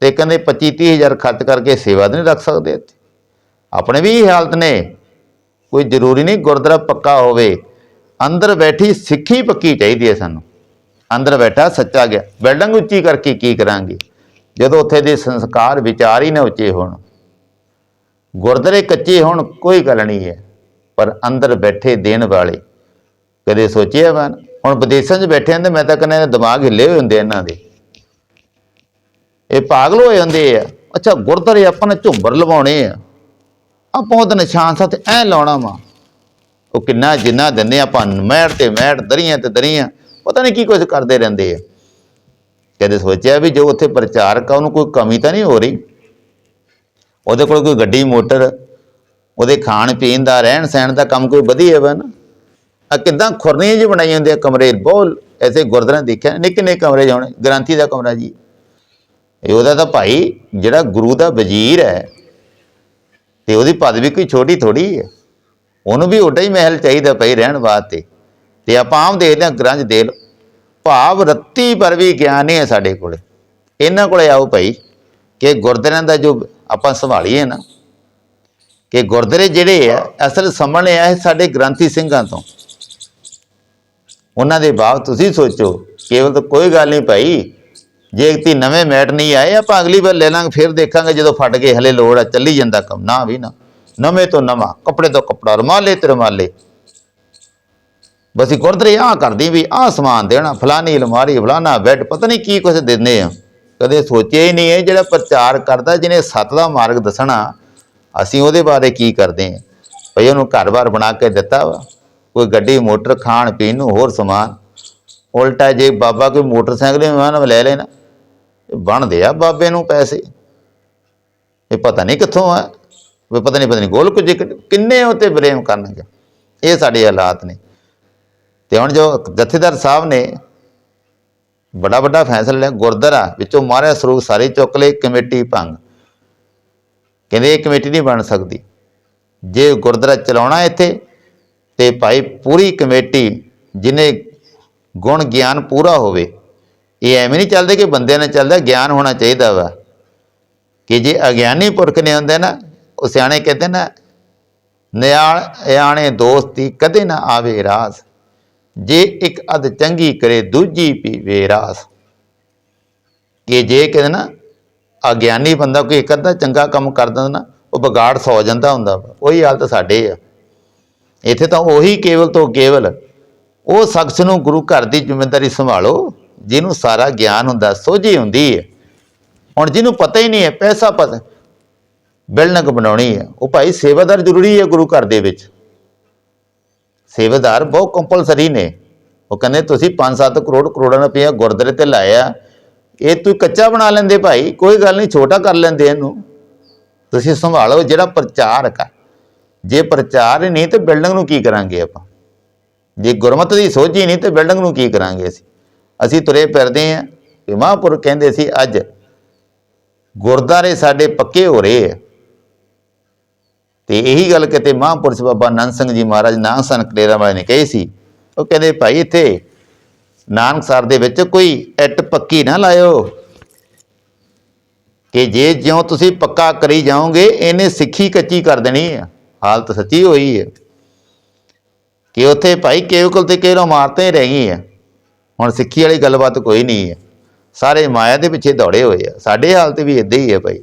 ਤੇ ਕਹਿੰਦੇ 25 30 ਹਜ਼ਾਰ ਖਰਚ ਕਰਕੇ ਸੇਵਾ ਤਾਂ ਨਹੀਂ ਰੱਖ ਸਕਦੇ ਇੱਥੇ। ਆਪਣੇ ਵੀ ਹਾਲਤ ਨੇ। ਕੋਈ ਜ਼ਰੂਰੀ ਨਹੀਂ ਗੁਰਦੁਆਰਾ ਪੱਕਾ ਹੋਵੇ। ਅੰਦਰ ਬੈਠੀ ਸਿੱਖੀ ਪੱਕੀ ਚਾਹੀਦੀ ਹੈ ਸਾਨੂੰ। ਅੰਦਰ ਬੈਠਾ ਸੱਚਾ ਗਿਆ। ਬਿਲਡਿੰਗ ਉੱਚੀ ਕਰਕੇ ਕੀ ਕਰਾਂਗੇ? ਜਦੋਂ ਉੱਥੇ ਦੇ ਸੰਸਕਾਰ ਵਿਚਾਰ ਹੀ ਨਾ ਉੱਚੇ ਹੋਣ। ਗੁਰਦੁਆਰੇ ਕੱਚੇ ਹੋਣ ਕੋਈ ਗੱਲ ਨਹੀਂ ਹੈ, ਪਰ ਅੰਦਰ ਬੈਠੇ ਦੇਣ ਵਾਲੇ ਕਦੇ ਸੋਚਿਆ ਵਾ ਹੁਣ ਵਿਦੇਸ਼ਾਂ 'ਚ ਬੈਠੇ ਆਂ ਤੇ ਮੈਂ ਤਾਂ ਕਹਿੰਦਾ ਦਿਮਾਗ ਹਿੱਲੇ ਹੋਏ ਹੁੰਦੇ ਇਹਨਾਂ ਦੇ। ਇਹ ਪਾਗਲ ਹੋਏ ਹੁੰਦੇ ਆ। ਅੱਛਾ, ਗੁਰਦੁਆਰੇ ਆਪਾਂ ਨੇ ਝੁੰਬਰ ਲਵਾਉਣੇ ਆ। ਆਪਾਂ ਉਹਦਾ ਨਿਸ਼ਾਨ ਸਾਥ ਐ ਲਾਉਣਾ ਵਾ। ਉਹ ਕਿੰਨਾ ਜਿੰਨਾ ਦਿੰਦੇ ਆਪਾਂ ਮੈੜ ਤੇ ਮੈੜ, ਦਰੀਆਂ ਤੇ ਦਰੀਆਂ, ਪਤਾ ਨਹੀਂ ਕੀ ਕੁਝ ਕਰਦੇ ਰਹਿੰਦੇ ਆ। ਕਦੇ ਸੋਚਿਆ ਵੀ ਜੋ ਉੱਥੇ ਪ੍ਰਚਾਰਕ ਆ ਉਹਨੂੰ ਕੋਈ ਕਮੀ ਤਾਂ ਨਹੀਂ ਹੋ ਰਹੀ? ਉਹਦੇ ਕੋਲ ਕੋਈ ਗੱਡੀ, ਮੋਟਰ, ਉਹਦੇ ਖਾਣ ਪੀਣ ਦਾ, ਰਹਿਣ ਸਹਿਣ ਦਾ ਕੰਮ ਕੋਈ ਵਧੀਆ ਵਾ ਨਾ? ਆ ਕਿਦਾਂ ਖੁਰਨੀਆਂ ਜਿਹੀ ਬਣਾਈ ਹੁੰਦੇ ਆ ਕਮਰੇ ਬਹੁਤ ਐਸੇ ਗੁਰਦੁਆਰੇ ਦੇਖਿਆ ਨਿੱਕੇ ਨਿੱਕੇ ਕਮਰੇ ਜਾਣੇ ਗ੍ਰੰਥੀ ਦਾ ਕਮਰਾ ਜੀ। ਇਹ ਉਹਦਾ ਤਾਂ ਭਾਈ ਜਿਹੜਾ ਗੁਰੂ ਦਾ ਵਜ਼ੀਰ ਹੈ, ਤੇ ਉਹਦੀ ਪਦਵੀ ਕੋਈ ਛੋਟੀ ਥੋੜੀ ਹੈ। ਉਹਨੂੰ ਵੀ ਓਡਾ ਹੀ ਮਹਿਲ ਚਾਹੀਦਾ ਪਈ ਰਹਿਣ ਵਾਸਤੇ। ਤੇ ਆਪਾਂ ਆਮ ਦੇਖਦੇ ਹਾਂ, ਗ੍ਰੰਥ ਦੇ ਲਓ। ਭਾਵ ਰੱਤੀ ਪਰ ਵੀ ਗਿਆਨ ਨਹੀਂ ਹੈ ਸਾਡੇ ਕੋਲੇ। ਇਹਨਾਂ ਕੋਲੇ ਆਓ ਭਾਈ। ਕਿ ਗੁਰਦੁਆਰਿਆਂ ਦਾ ਜੋ ਆਪਾਂ ਸੰਭਾਲੀਏ ਨਾ, ਕਿ ਗੁਰਦੁਆਰੇ ਜਿਹੜੇ ਆ, ਅਸਲ ਸੰਭਲਣੇ ਆ ਇਹ ਸਾਡੇ ਗ੍ਰੰਥੀ ਸਿੰਘਾਂ ਤੋਂ। ਉਹਨਾਂ ਦੇ ਬਾਅਦ ਤੁਸੀਂ ਸੋਚੋ, ਕੇਵਲ ਤਾਂ ਕੋਈ ਗੱਲ ਨਹੀਂ ਭਾਈ। ਜੇ ਇਕਤੀ ਨਵੇਂ ਮੈਟ ਨਹੀਂ ਆਏ, ਆਪਾਂ ਅਗਲੀ ਵਾਰ ਲੈ ਲਾਂਗੇ, ਫਿਰ ਦੇਖਾਂਗੇ ਜਦੋਂ ਫਟ ਗਏ, ਹਲੇ ਲੋੜ ਆ, ਚੱਲੀ ਜਾਂਦਾ ਕੰਮ। ਨਾ ਵੀ ਨਾ, ਨਵੇਂ ਤੋਂ ਨਵਾਂ, ਕੱਪੜੇ ਤੋਂ ਕੱਪੜਾ, ਰੁਮਾਲੇ ਤੇ ਰੁਮਾਲੇ। ਬਸ ਇਹ ਗੁਰਦੁਆਰੇ ਆ ਕਰਦੀ ਵੀ ਆ ਸਮਾਨ ਦੇਣਾ ਫਲਾਨੀ ਅਲਮਾਰੀ ਫਲਾਨਾ ਬੈੱਡ, ਪਤਾ ਨਹੀਂ ਕੀ ਕੁਝ ਦਿੰਦੇ ਆ। ਕਦੇ ਸੋਚਿਆ ਹੀ ਨਹੀਂ ਹੈ ਜਿਹੜਾ ਪ੍ਰਚਾਰ ਕਰਦਾ, ਜਿਹਨੇ ਸੱਤ ਦਾ ਮਾਰਗ ਦੱਸਣਾ, ਅਸੀਂ ਉਹਦੇ ਬਾਰੇ ਕੀ ਕਰਦੇ ਹਾਂ? ਭਈ ਉਹਨੂੰ ਘਰ-ਬਾਰ ਬਣਾ ਕੇ ਦਿੱਤਾ ਵਾ। ਕੋਈ ਗੱਡੀ, ਮੋਟਰ, ਖਾਣ, ਪੀਣ ਨੂੰ ਹੋਰ ਸਮਾਨ। ਉਲਟਾ ਜੇ ਬਾਬਾ ਕੋਈ ਮੋਟਰਸਾਈਕਲ ਮਹਿਮਾਨ ਲੈ ਲੈਣਾ, ਇਹ ਬਣਦੇ ਆ ਬਾਬੇ ਨੂੰ ਪੈਸੇ। ਇਹ ਪਤਾ ਨਹੀਂ ਕਿੱਥੋਂ ਆ। ਵੀ ਪਤਾ ਨਹੀਂ ਪਤਾ ਨਹੀਂ ਗੋਲ ਕੁਝ ਕਿੰਨੇ ਉਤੇ ਬਰੇਮ ਕਰਨਗੇ। ਇਹ ਸਾਡੇ ਹਾਲਾਤ ਨੇ। ਤੇ ਹੁਣ ਜੋ ਜਥੇਦਾਰ ਸਾਹਿਬ ਨੇ ਬੜਾ ਵੱਡਾ ਫੈਸਲਾ ਲਿਆ ਗੁਰਦੁਆਰਾ ਵਿੱਚੋਂ ਮਹਾਰਾਜ ਸਰੂਪ ਸਾਰੇ ਚੁੱਕ ਲਏ ਕਮੇਟੀ ਭੰਗ। ਕਹਿੰਦੇ ਇਹ ਕਮੇਟੀ ਨਹੀਂ ਬਣ ਸਕਦੀ। ਜੇ ਗੁਰਦੁਆਰਾ ਚਲਾਉਣਾ ਇੱਥੇ, ਤੇ ਭਾਈ ਪੂਰੀ ਕਮੇਟੀ ਜਿਹਨੇ ਗੁਣ ਗਿਆਨ ਪੂਰਾ ਹੋਵੇ, ਇਹ ਐਵੇਂ ਨਹੀਂ ਚੱਲਦੇ ਕਿ ਬੰਦਿਆਂ ਨਾਲ ਚੱਲਦਾ, ਗਿਆਨ ਹੋਣਾ ਚਾਹੀਦਾ ਵਾ। ਕਿ ਜੇ ਅਗਿਆਨੀ ਪੁਰਖ ਨੇ ਹੁੰਦੇ ਨਾ, ਉਹ ਸਿਆਣੇ ਕਹਿੰਦੇ ਨਾ ਨਿਆਣ ਇਆਣੇ ਦੋਸਤੀ ਕਦੇ ਨਾ ਆਵੇ ਰਾਸ। ਜੇ ਇੱਕ ਅਧ ਚੰਗੀ ਕਰੇ, ਦੂਜੀ ਪੀਵੇ ਰਾਸ ਕਿ ਜੇ ਕਹਿੰਦੇ ਨਾ ਅਗਿਆਨੀ ਬੰਦਾ ਕੋਈ ਇੱਕ ਅੱਧਾ ਚੰਗਾ ਕੰਮ ਕਰ ਦਿੰਦਾ ਨਾ, ਉਹ ਵਿਗਾੜ ਸੌ ਜਾਂਦਾ ਹੁੰਦਾ ਵਾ। ਉਹੀ ਹਾਲਤ ਸਾਡੇ ਆ। ਇੱਥੇ ਤਾਂ ਉਹੀ ਕੇਵਲ ਤੋਂ ਕੇਵਲ ਉਹ ਸ਼ਖਸ ਨੂੰ ਗੁਰੂ ਘਰ ਦੀ ਜ਼ਿੰਮੇਵਾਰੀ ਸੰਭਾਲੋ, ਜਿਹਨੂੰ ਸਾਰਾ ਗਿਆਨ ਹੁੰਦਾ, ਸੋਝੀ ਹੁੰਦੀ ਹੈ ਹੁਣ ਜਿਹਨੂੰ ਪਤਾ ਹੀ ਨਹੀਂ ਹੈ, ਪੈਸਾ ਪਤਾ ਬਿਲਡਿੰਗ ਬਣਾਉਣੀ ਹੈ ਉਹ ਭਾਈ ਸੇਵਾਦਾਰ ਜ਼ਰੂਰੀ ਹੈ ਗੁਰੂ ਘਰ ਦੇ ਵਿੱਚ। ਸੇਵਾਦਾਰ ਬਹੁਤ ਕੰਪਲਸਰੀ ਨੇ। ਉਹ ਕਹਿੰਦੇ, ਤੁਸੀਂ 5-7 ਕਰੋੜ ਕਰੋੜਾਂ ਰੁਪਇਆ ਗੁਰਦੁਆਰੇ ਤੇ ਲਾਇਆ ਇਹ ਤੂੰ ਕੱਚਾ ਬਣਾ ਲੈਂਦੇ ਭਾਈ, ਕੋਈ ਗੱਲ ਨਹੀਂ, ਛੋਟਾ ਕਰ ਲੈਂਦੇ ਇਹਨੂੰ। ਤੁਸੀਂ ਸੰਭਾਲੋ, ਜਿਹੜਾ ਪ੍ਰਚਾਰਕ ਆ ਜੇ ਪ੍ਰਚਾਰ ਨਹੀਂ, ਤੇ ਬਿਲਡਿੰਗ ਨੂੰ ਕੀ ਕਰਾਂਗੇ ਆਪਾਂ? ਜੇ ਗੁਰਮਤਿ ਦੀ ਸੋਝ ਹੀ ਨਹੀਂ, ਤੇ ਬਿਲਡਿੰਗ ਨੂੰ ਕੀ ਕਰਾਂਗੇ ਅਸੀਂ? ਅਸੀਂ ਤੁਰੇ ਫਿਰਦੇ ਆਂ ਕਿ ਮਹਾਂਪੁਰਖ ਕਹਿੰਦੇ ਸੀ, ਅੱਜ ਗੁਰਦਾਰੇ ਸਾਡੇ ਪੱਕੇ ਹੋ ਰਹੇ ਆ। ਤੇ ਇਹੀ ਗੱਲ ਕਿਤੇ ਮਹਾਂਪੁਰਸ਼ ਬਾਬਾ ਨੰਦ ਸਿੰਘ ਜੀ ਮਹਾਰਾਜ ਨਾਨਕ ਸਨ ਕਲੇਰਾ ਵਾਲੇ ਨੇ ਕਹੀ ਸੀ। ਉਹ ਕਹਿੰਦੇ, ਭਾਈ ਇੱਥੇ ਨਾਨਕਸਰ ਦੇ ਵਿੱਚ ਕੋਈ ਇੱਟ ਪੱਕੀ ਨਾ ਲਾਇਓ ਕਿ ਜੇ ਜਿਉਂ ਤੁਸੀਂ ਪੱਕਾ ਕਰੀ ਜਾਓਗੇ, ਇਹਨੇ ਸਿੱਖੀ ਕੱਚੀ ਕਰ ਦੇਣੀ ਹੈ ਹਾਲਤ ਸੱਚੀ ਹੋਈ ਹੈ ਕਿ ਉੱਥੇ ਭਾਈ ਕੇਵਕਲ ਤੇ ਕੇਵਲ ਇਮਾਰਤਾਂ ਹੀ ਰਹਿ ਗਈਆਂ। ਹੁਣ ਸਿੱਖੀ ਵਾਲੀ ਗੱਲਬਾਤ ਕੋਈ ਨਹੀਂ ਹੈ ਸਾਰੇ ਮਾਇਆ ਦੇ ਪਿੱਛੇ ਦੌੜੇ ਹੋਏ ਆ। ਸਾਡੇ ਹਾਲਤ ਵੀ ਇਦਾਂ ਹੀ ਹੈ ਭਾਈ।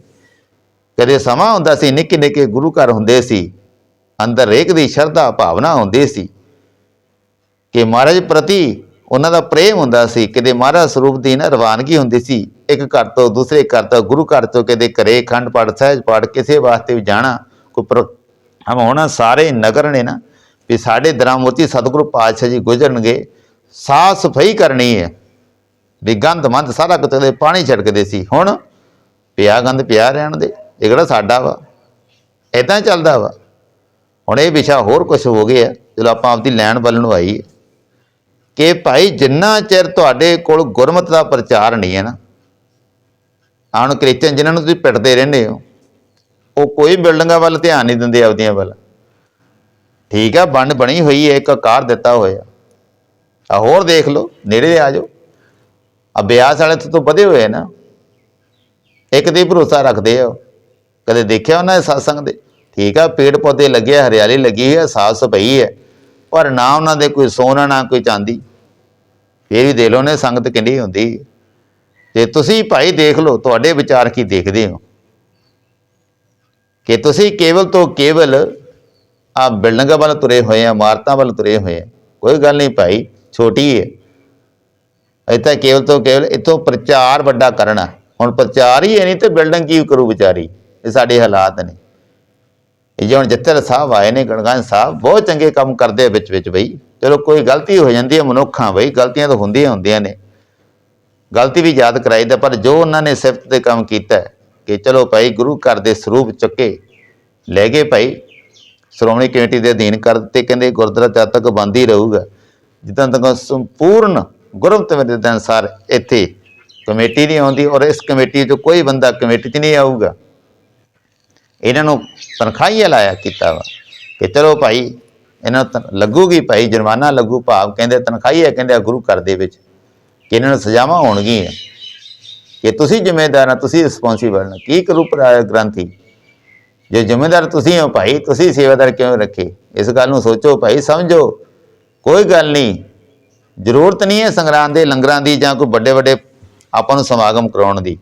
ਕਦੇ ਸਮਾਂ ਹੁੰਦਾ ਸੀ ਨਿੱਕੇ ਨਿੱਕੇ ਗੁਰੂ ਘਰ ਹੁੰਦੇ ਸੀ। ਅੰਦਰ ਰੇਕ ਦੀ ਸ਼ਰਧਾ, ਭਾਵਨਾ ਹੁੰਦੀ ਸੀ। ਕਿ ਮਹਾਰਾਜ ਪ੍ਰਤੀ ਉਹਨਾਂ ਦਾ ਪ੍ਰੇਮ ਹੁੰਦਾ ਸੀ। ਕਿਤੇ ਮਹਾਰਾਜ ਸਰੂਪ ਦੀ ਨਾ ਰਵਾਨਗੀ ਹੁੰਦੀ ਸੀ। ਇੱਕ ਘਰ ਤੋਂ ਦੂਸਰੇ ਘਰ ਤੋਂ, ਗੁਰੂ ਘਰ ਤੋਂ ਕਿਤੇ ਘਰੇ ਖੰਡ ਪਾਠ, ਸਹਿਜ ਪਾਠ ਕਿਸੇ ਵਾਸਤੇ ਵੀ ਜਾਣਾ ਕੋਈ ਪਰ ਹਮ ਹੋਣਾ ਸਾਰੇ ਨਗਰ ਨੇ ਨਾ ਵੀ ਸਾਡੇ ਦਰਾਮੂਰਤੀ ਸਤਿਗੁਰੂ ਪਾਤਸ਼ਾਹ ਜੀ ਗੁਜ਼ਰਨਗੇ ਸਾਫ਼ ਸਫ਼ਾਈ ਕਰਨੀ ਹੈ। ਵੀ ਗੰਦ ਮੰਦ ਸਾਰਾ ਕਿਤੇ ਪਾਣੀ ਛਿੜਕਦੇ ਸੀ। ਹੁਣ ਪਿਆ ਗੰਦ ਪਿਆ ਰਹਿਣ ਦੇ। ਇਹ ਕਿਹੜਾ ਸਾਡਾ ਵਾ? ਇਦਾਂ ਚੱਲਦਾ ਵਾ। ਹੁਣ ਇਹ ਵਿਸ਼ਾ ਹੋਰ ਕੁਝ ਹੋ ਗਿਆ ਚਲੋ ਆਪਾਂ ਆਪਦੀ ਲੈਣ ਵੱਲ ਨੂੰ ਆਈ ਕਿ ਭਾਈ ਜਿੰਨਾ ਚਿਰ ਤੁਹਾਡੇ ਕੋਲ ਗੁਰਮਤ ਦਾ ਪ੍ਰਚਾਰ ਨਹੀਂ ਹੈ ਨਾ ਆਣ ਕ੍ਰਿਸਚਨ ਜਿਨ੍ਹਾਂ ਨੂੰ ਤੁਸੀਂ ਪਿੱਟਦੇ ਰਹਿੰਦੇ ਹੋ, ਉਹ ਕੋਈ ਬਿਲਡਿੰਗਾਂ ਵੱਲ ਧਿਆਨ ਨਹੀਂ ਦਿੰਦੇ ਆਪਦੀਆਂ ਵੱਲ। ਠੀਕ ਆ ਬੰਨ ਬਣੀ ਹੋਈ ਹੈ, ਇੱਕ ਆਕਾਰ ਦਿੱਤਾ ਹੋਇਆ। ਆ ਹੋਰ ਦੇਖ ਲਓ, ਨੇੜੇ ਆ ਜਾਓ। ਆ ਬਿਆਸ ਵਾਲੇ ਤੋਂ ਵਧੇ ਹੋਏ ਆ ਨਾ। ਇੱਕ ਤੇ ਹੀ ਭਰੋਸਾ ਰੱਖਦੇ ਆ। ਉਹ। ਕਦੇ ਦੇਖਿਆ ਉਹਨਾਂ ਦੇ ਸਤਸੰਗ ਦੇ ਠੀਕ ਆ, ਪੇੜ ਪੌਦੇ ਲੱਗੇ ਹਰਿਆਲੀ ਲੱਗੀ ਹੈ ਸਾਫ਼ ਸਫ਼ਾਈ ਹੈ। ਪਰ ਨਾ ਉਹਨਾਂ ਦੇ ਕੋਈ ਸੋਨਾ, ਨਾ ਕੋਈ ਚਾਂਦੀ। ਇਹ ਵੀ ਦੇ ਲਓ ਨੇ ਸੰਗਤ ਕਿੰਨੀ ਹੁੰਦੀ ਤੇ ਤੁਸੀਂ ਭਾਈ ਦੇਖ ਲਓ, ਤੁਹਾਡੇ ਵਿਚਾਰ ਕੀ ਦੇਖਦੇ ਹੋ? ਕਿ ਤੁਸੀਂ ਕੇਵਲ ਤੋਂ ਕੇਵਲ ਆ ਬਿਲਡਿੰਗਾਂ ਵੱਲ ਤੁਰੇ ਹੋਏ ਆ, ਇਮਾਰਤਾਂ ਵੱਲ ਤੁਰੇ ਹੋਏ ਆ, ਕੋਈ ਗੱਲ ਨਹੀਂ ਭਾਈ, ਛੋਟੀ ਹੈ। ਇੱਥੇ ਕੇਵਲ ਤੋਂ ਕੇਵਲ ਇਥੋਂ ਪ੍ਰਚਾਰ ਵੱਡਾ ਕਰਨਾ। ਹੁਣ ਪ੍ਰਚਾਰ ਹੀ ਹੈ ਨਹੀਂ ਤੇ ਬਿਲਡਿੰਗ ਕੀ ਕਰੂ ਵਿਚਾਰੀ? ਇਹ ਸਾਡੇ ਹਾਲਾਤ ਨੇ। ਇਹ ਜਿਵੇਂ ਜੱਤਰ ਸਾਹਿਬ ਆਏ ਨੇ, ਗਣਗਾਨ ਸਾਹਿਬ, ਬਹੁਤ ਚੰਗੇ ਕੰਮ ਕਰਦੇ ਆ ਵਿੱਚ ਵਿੱਚ ਬਈ। ਚਲੋ ਕੋਈ ਗਲਤੀ ਹੋ ਜਾਂਦੀ ਹੈ ਮਨੁੱਖਾਂ ਬਈ, ਗਲਤੀਆਂ ਤਾਂ ਹੁੰਦੀਆਂ ਹੁੰਦੀਆਂ ਨੇ। ਗਲਤੀ ਵੀ ਯਾਦ ਕਰਾਈਦਾ ਪਰ ਜੋ ਉਹਨਾਂ ਨੇ ਸਿਫਤ ਤੇ ਕੰਮ ਕੀਤਾ ਕਿ ਚਲੋ ਭਾਈ ਗੁਰੂ ਘਰ ਦੇ ਸਰੂਪ ਚੁੱਕੇ, ਲੈ ਗਏ ਭਾਈ। ਸ਼੍ਰੋਮਣੀ ਕਮੇਟੀ ਦੇ ਅਧੀਨ ਕਰ ਦਿੱਤੇ, ਕਹਿੰਦੇ ਗੁਰਦੁਆਰਾ ਜਦ ਤੱਕ ਬੰਦ ਹੀ ਰਹੂਗਾ। ਜਿੱਦਾਂ ਤੱਕ ਸੰਪੂਰਨ ਗੁਰਮਤਿ ਦੇ ਅਨੁਸਾਰ ਇੱਥੇ ਕਮੇਟੀ ਨਹੀਂ ਆਉਂਦੀ ਔਰ ਇਸ ਕਮੇਟੀ 'ਚ ਕੋਈ ਬੰਦਾ ਕਮੇਟੀ 'ਚ ਨਹੀਂ ਆਊਗਾ। ਇਹਨਾਂ ਨੂੰ ਤਨਖਾਹੀਆ ਲਾਇਆ ਕੀਤਾ ਵਾ ਕਿ ਚਲੋ ਭਾਈ, ਇਹਨਾਂ ਨੂੰ ਤਨ- ਲੱਗੂਗੀ ਭਾਈ, ਜੁਰਮਾਨਾ ਲੱਗੂ ਭਾਵ, ਕਹਿੰਦੇ ਤਨਖਾਹੀਆ ਕਹਿੰਦੇ ਗੁਰੂ ਘਰ ਦੇ ਵਿੱਚ, ਕਿ ਇਹਨਾਂ ਨੂੰ ਸਜ਼ਾਵਾਂ ਹੋਣਗੀਆਂ। ਕਿ ਤੁਸੀਂ ਜ਼ਿੰਮੇਦਾਰ ਆ, ਤੁਸੀਂ ਰਿਸਪੌਂਸੀਬਲ ਨਾ ਕੀ ਕਰੂ ਗ੍ਰੰਥੀ? ਜੇ ਜ਼ਿੰਮੇਦਾਰ ਤੁਸੀਂ ਹੋ ਭਾਈ, ਤੁਸੀਂ ਸੇਵਾਦਾਰ ਕਿਉਂ ਰੱਖੇ? ਇਸ ਗੱਲ ਨੂੰ ਸੋਚੋ ਭਾਈ, ਸਮਝੋ। ਕੋਈ ਗੱਲ ਨਹੀਂ। ਜ਼ਰੂਰਤ ਨਹੀਂ ਹੈ ਸੰਗਰਾਮ ਦੇ ਲੰਗਰਾਂ ਦੀ ਜਾਂ ਕੋਈ ਵੱਡੇ ਵੱਡੇ ਆਪਾਂ ਨੂੰ ਸਮਾਗਮ ਕਰਾਉਣ ਦੀ।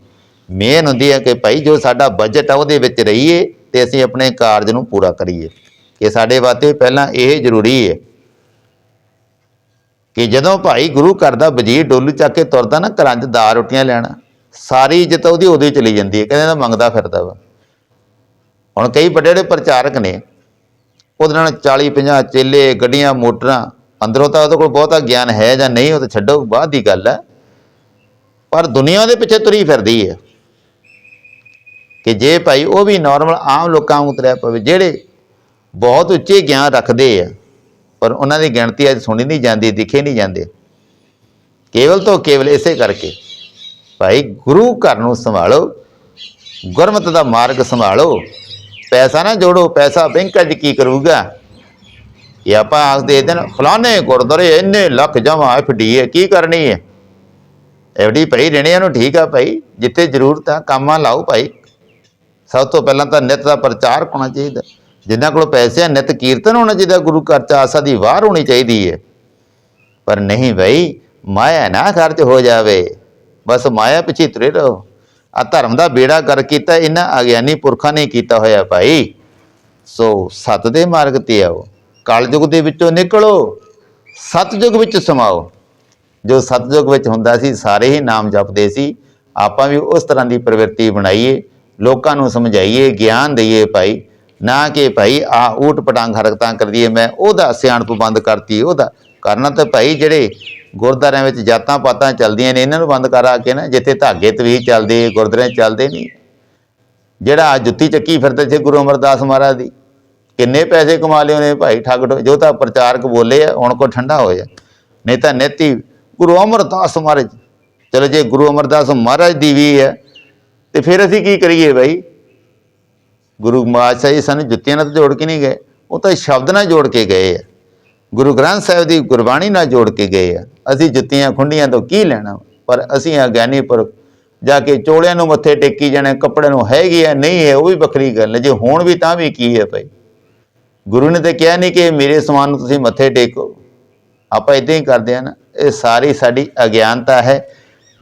ਮੇਨ ਹੁੰਦੀ ਹੈ ਕਿ ਭਾਈ ਜੋ ਸਾਡਾ ਬਜਟ ਆ ਉਹਦੇ ਵਿੱਚ ਰਹੀਏ ਤੇ ਅਸੀਂ ਆਪਣੇ ਕਾਰਜ ਨੂੰ ਪੂਰਾ ਕਰੀਏ। ਕਿ ਸਾਡੇ ਵਾਸਤੇ ਪਹਿਲਾਂ ਇਹ ਜ਼ਰੂਰੀ ਹੈ ਕਿ ਜਦੋਂ ਭਾਈ ਗੁਰੂ ਘਰ ਦਾ ਵਜ਼ੀਰ ਡੋਲੂ ਚੱਕ ਕੇ ਤੁਰਦਾ ਨਾ, ਘਰਾਂ 'ਚ ਦਾਲ ਰੋਟੀਆਂ ਲੈਣਾ, ਸਾਰੀ ਇੱਜ਼ਤ ਉਹਦੀ ਉਹਦੇ ਚਲੀ ਜਾਂਦੀ ਹੈ, ਕਹਿੰਦੇ ਨਾ ਮੰਗਦਾ ਫਿਰਦਾ ਵਾ। ਹੁਣ ਕਈ ਵੱਡੇ ਵੱਡੇ ਪ੍ਰਚਾਰਕ ਨੇ, ਉਹਦੇ ਨਾਲ 40 50 ਚੇਲੇ, ਗੱਡੀਆਂ, ਮੋਟਰਾਂ, ਅੰਦਰੋਂ ਤਾਂ ਉਹਦੇ ਕੋਲ ਬਹੁਤਾ ਗਿਆਨ ਹੈ ਜਾਂ ਨਹੀਂ, ਉਹ ਤਾਂ ਛੱਡੋ, ਬਾਅਦ ਦੀ ਗੱਲ ਹੈ। ਪਰ ਦੁਨੀਆ ਦੇ ਪਿੱਛੇ ਤੁਰੀ ਫਿਰਦੀ ਹੈ। ਕਿ ਜੇ ਭਾਈ ਉਹ ਵੀ ਨਾਰਮਲ ਆਮ ਲੋਕਾਂ ਵਾਂਗ ਤੁਰਿਆ ਪਵੇ, ਜਿਹੜੇ ਬਹੁਤ ਉੱਚੇ ਗਿਆਨ ਰੱਖਦੇ ਆ, ਪਰ ਉਹਨਾਂ ਦੀ ਗਿਣਤੀ ਅੱਜ ਸੁਣੀ ਨਹੀਂ ਜਾਂਦੀ, ਦਿਖੇ ਨਹੀਂ ਜਾਂਦੇ। ਕੇਵਲ ਤੋਂ ਕੇਵਲ ਇਸੇ ਕਰਕੇ ਭਾਈ ਗੁਰੂ ਘਰ ਨੂੰ ਸੰਭਾਲੋ, ਗੁਰਮਤ ਦਾ ਮਾਰਗ ਸੰਭਾਲੋ, ਪੈਸਾ ਨਾ ਜੋੜੋ, ਪੈਸਾ ਬੈਂਕ ਅੱਜ ਕੀ ਕਰੂਗਾ? ਇਹ ਆਪਾਂ ਆਖਦੇ ਦਿਨ ਫਲਾਣੇ ਗੁਰਦੁਆਰੇ ਇੰਨੇ ਲੱਖ ਜਮਾ ਐਫਡੀ ਹੈ, ਕੀ ਕਰਨੀ ਹੈ? ਐਫਡੀ ਭਾਈ ਰਹਿਣਿਆਂ ਨੂੰ ਠੀਕ ਆ ਭਾਈ, ਜਿੱਥੇ ਜ਼ਰੂਰਤ ਆ, ਕੰਮਾਂ ਲਾਓ ਭਾਈ ਸਭ ਤੋਂ ਪਹਿਲਾਂ ਤਾਂ ਨਿਤ ਦਾ ਪ੍ਰਚਾਰ ਹੋਣਾ ਚਾਹੀਦਾ। ਜਿਨ੍ਹਾਂ ਕੋਲ ਪੈਸੇ ਆ, ਨਿਤ ਕੀਰਤਨ ਹੋਣਾ ਚਾਹੀਦਾ, ਗੁਰੂ ਘਰ ਚ ਆਸਾ ਦੀ ਵਾਰ ਹੋਣੀ ਚਾਹੀਦੀ ਹੈ ਪਰ ਨਹੀਂ ਭਾਈ ਮਾਇਆ ਨਾ ਖਰਚ ਹੋ ਜਾਵੇ। ਬਸ ਮਾਇਆ ਪਿੱਛੇ ਤੁਰੇ ਰਹੋ। ਆ ਧਰਮ ਦਾ ਬੇੜਾ ਕਰ ਕੀਤਾ ਇਹਨਾਂ ਅਗਿਆਨੀ ਪੁਰਖਾਂ ਨੇ ਕੀਤਾ ਹੋਇਆ ਭਾਈ। ਸੋ ਸਤ ਦੇ ਮਾਰਗ ਤੇ ਆਓ। ਕਲਯੁਗ ਦੇ ਵਿੱਚੋਂ ਨਿਕਲੋ। ਸਤਯੁਗ ਵਿੱਚ ਸਮਾਓ। ਜੋ ਸਤਯੁਗ ਵਿੱਚ ਹੁੰਦਾ ਸੀ, ਸਾਰੇ ਹੀ ਨਾਮ ਜਪਦੇ ਸੀ। ਆਪਾਂ ਵੀ ਉਸ ਤਰ੍ਹਾਂ ਦੀ ਪ੍ਰਵਿਰਤੀ ਬਣਾਈਏ। ਲੋਕਾਂ ਨੂੰ ਸਮਝਾਈਏ, ਗਿਆਨ ਦਈਏ ਭਾਈ। ਨਾ ਕਿ ਭਾਈ ਆ ਊਟ ਪਟਾਂਗ ਹਰਕਤਾਂ ਕਰਦੀਏ ਮੈਂ ਉਹਦਾ ਸਿਆਣਪ ਬੰਦ ਕਰਤੀ, ਉਹਦਾ। ਕਰਨਾ ਤਾਂ ਭਾਈ ਜਿਹੜੇ ਗੁਰਦਾਰਿਆਂ ਵਿੱਚ ਜਾਤਾਂ ਪਾਤਾਂ ਚੱਲਦੀਆਂ ਨੇ, ਇਹਨਾਂ ਨੂੰ ਬੰਦ ਕਰਾ ਕੇ ਨਾ, ਜਿੱਥੇ ਧਾਗੇ ਤਵੀਰ ਚੱਲਦੇ, ਗੁਰਦੁਆਰਿਆਂ ਚੱਲਦੇ ਨਹੀਂ। ਜਿਹੜਾ ਆ ਜੁੱਤੀ ਚੱਕੀ ਫਿਰਦੇ ਸੀ ਗੁਰੂ ਅਮਰਦਾਸ ਮਹਾਰਾਜ ਦੀ। ਕਿੰਨੇ ਪੈਸੇ ਕਮਾ ਲਏ ਉਹਨੇ ਭਾਈ, ਠੱਗ ਜੋ ਤਾਂ ਪ੍ਰਚਾਰਕ ਬੋਲੇ ਆ, ਹੁਣ ਕੋ ਠੰਡਾ ਹੋਇਆ ਨਹੀਂ ਤਾਂ ਨੇਤੀ ਗੁਰੂ ਅਮਰਦਾਸ ਮਹਾਰਾਜ। ਚਲੋ ਜੇ ਗੁਰੂ ਅਮਰਦਾਸ ਮਹਾਰਾਜ ਦੀ ਵੀ ਹੈ ਤੇ ਫਿਰ ਅਸੀਂ ਕੀ ਕਰੀਏ ਬਾਈ? ਗੁਰੂ ਮਹਾਰਾਜ ਸਾਹਿਬ ਸਾਨੂੰ ਜੁੱਤੀਆਂ ਨਾਲ ਜੋੜ ਕੇ ਨਹੀਂ ਗਏ। ਉਹ ਤਾਂ ਸ਼ਬਦ ਨਾਲ ਜੋੜ ਕੇ ਗਏ ਆ। ਗੁਰੂ ਗ੍ਰੰਥ ਸਾਹਿਬ ਦੀ ਗੁਰਬਾਣੀ ਨਾਲ ਜੋੜ ਕੇ ਗਏ ਆ। ਅਸੀਂ ਜੁੱਤੀਆਂ ਖੁੰਡੀਆਂ ਤੋਂ ਕੀ ਲੈਣਾ? ਪਰ ਅਸੀਂ ਆ ਪਰ ਜਾ ਕੇ ਚੋਲਿਆਂ ਨੂੰ ਮੱਥੇ ਟੇਕੀ ਜਾਣੇ ਕੱਪੜੇ ਨੂੰ ਹੈਗੀ ਆ, ਨਹੀਂ ਹੈ, ਉਹ ਵੀ ਵੱਖਰੀ ਗੱਲ ਹੈ। ਜੇ ਹੋਣ ਵੀ ਤਾਂ ਵੀ ਕੀ ਹੈ ਭਾਈ ਗੁਰੂ ਨੇ ਤਾਂ ਕਿਹਾ ਨਹੀਂ ਕਿ ਮੇਰੇ ਸਮਾਨ ਨੂੰ ਤੁਸੀਂ ਮੱਥੇ ਟੇਕੋ। ਆਪਾਂ ਇਦਾਂ ਹੀ ਕਰਦੇ ਆ ਨਾ, ਇਹ ਸਾਰੀ ਸਾਡੀ ਅਗਿਆਨਤਾ ਹੈ।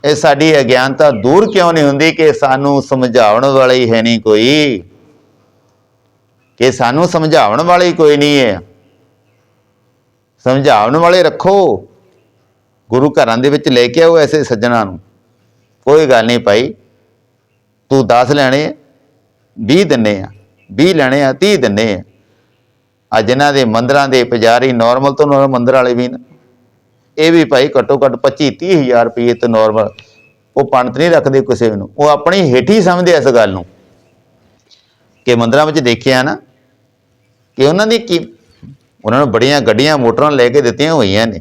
ਇਹ ਸਾਡੀ ਅਗਿਆਨਤਾ ਦੂਰ ਕਿਉਂ ਨਹੀਂ ਹੁੰਦੀ ਕਿ ਸਾਨੂੰ ਸਮਝਾਉਣ ਵਾਲਾ ਹੀ ਹੈ ਨਹੀਂ ਕੋਈ? ਕਿ ਸਾਨੂੰ ਸਮਝਾਉਣ ਵਾਲਾ ਹੀ ਕੋਈ ਨਹੀਂ ਹੈ? ਸਮਝਾਉਣ ਵਾਲੇ ਰੱਖੋ। ਗੁਰੂ ਘਰਾਂ ਦੇ ਵਿੱਚ ਲੈ ਕੇ ਆਓ ਐਸੇ ਸੱਜਣਾ ਨੂੰ। ਕੋਈ ਗੱਲ ਨਹੀਂ ਭਾਈ। ਤੂੰ 10 ਲੈਣੇ ਆ 20 ਦਿੰਨੇ ਆ 20 ਲੈਣੇ ਆ 30 ਦਿੰਨੇ ਆ। ਆ ਜਿਨ੍ਹਾਂ ਦੇ ਮੰਦਰਾਂ ਦੇ ਪੁਜਾਰੀ ਨਾਰਮਲ ਤੋਂ ਨਾਰਮਲ ਮੰਦਰ ਵਾਲੇ ਵੀ ਨੇ। ਇਹ ਵੀ ਭਾਈ ਘੱਟੋ ਘੱਟ 25 30 ਹਜ਼ਾਰ ਰੁਪਏ ਤੇ ਨਾਰਮਲ ਉਹ ਪੰਡਤ ਨਹੀਂ ਰੱਖਦੇ ਕਿਸੇ ਨੂੰ। ਉਹ ਆਪਣੀ ਹੇਠੀ ਸਮਝਦੇ ਇਸ ਗੱਲ ਨੂੰ। ਕਿ ਮੰਦਰਾਂ ਵਿੱਚ ਦੇਖਿਆ ਨਾ, ਕਿ ਉਹਨਾਂ ਦੀ ਕੀ ਉਹਨਾਂ ਨੂੰ ਬੜੀਆਂ ਗੱਡੀਆਂ, ਮੋਟਰਾਂ ਲੈ ਕੇ ਦਿੱਤੀਆਂ ਹੋਈਆਂ ਨੇ।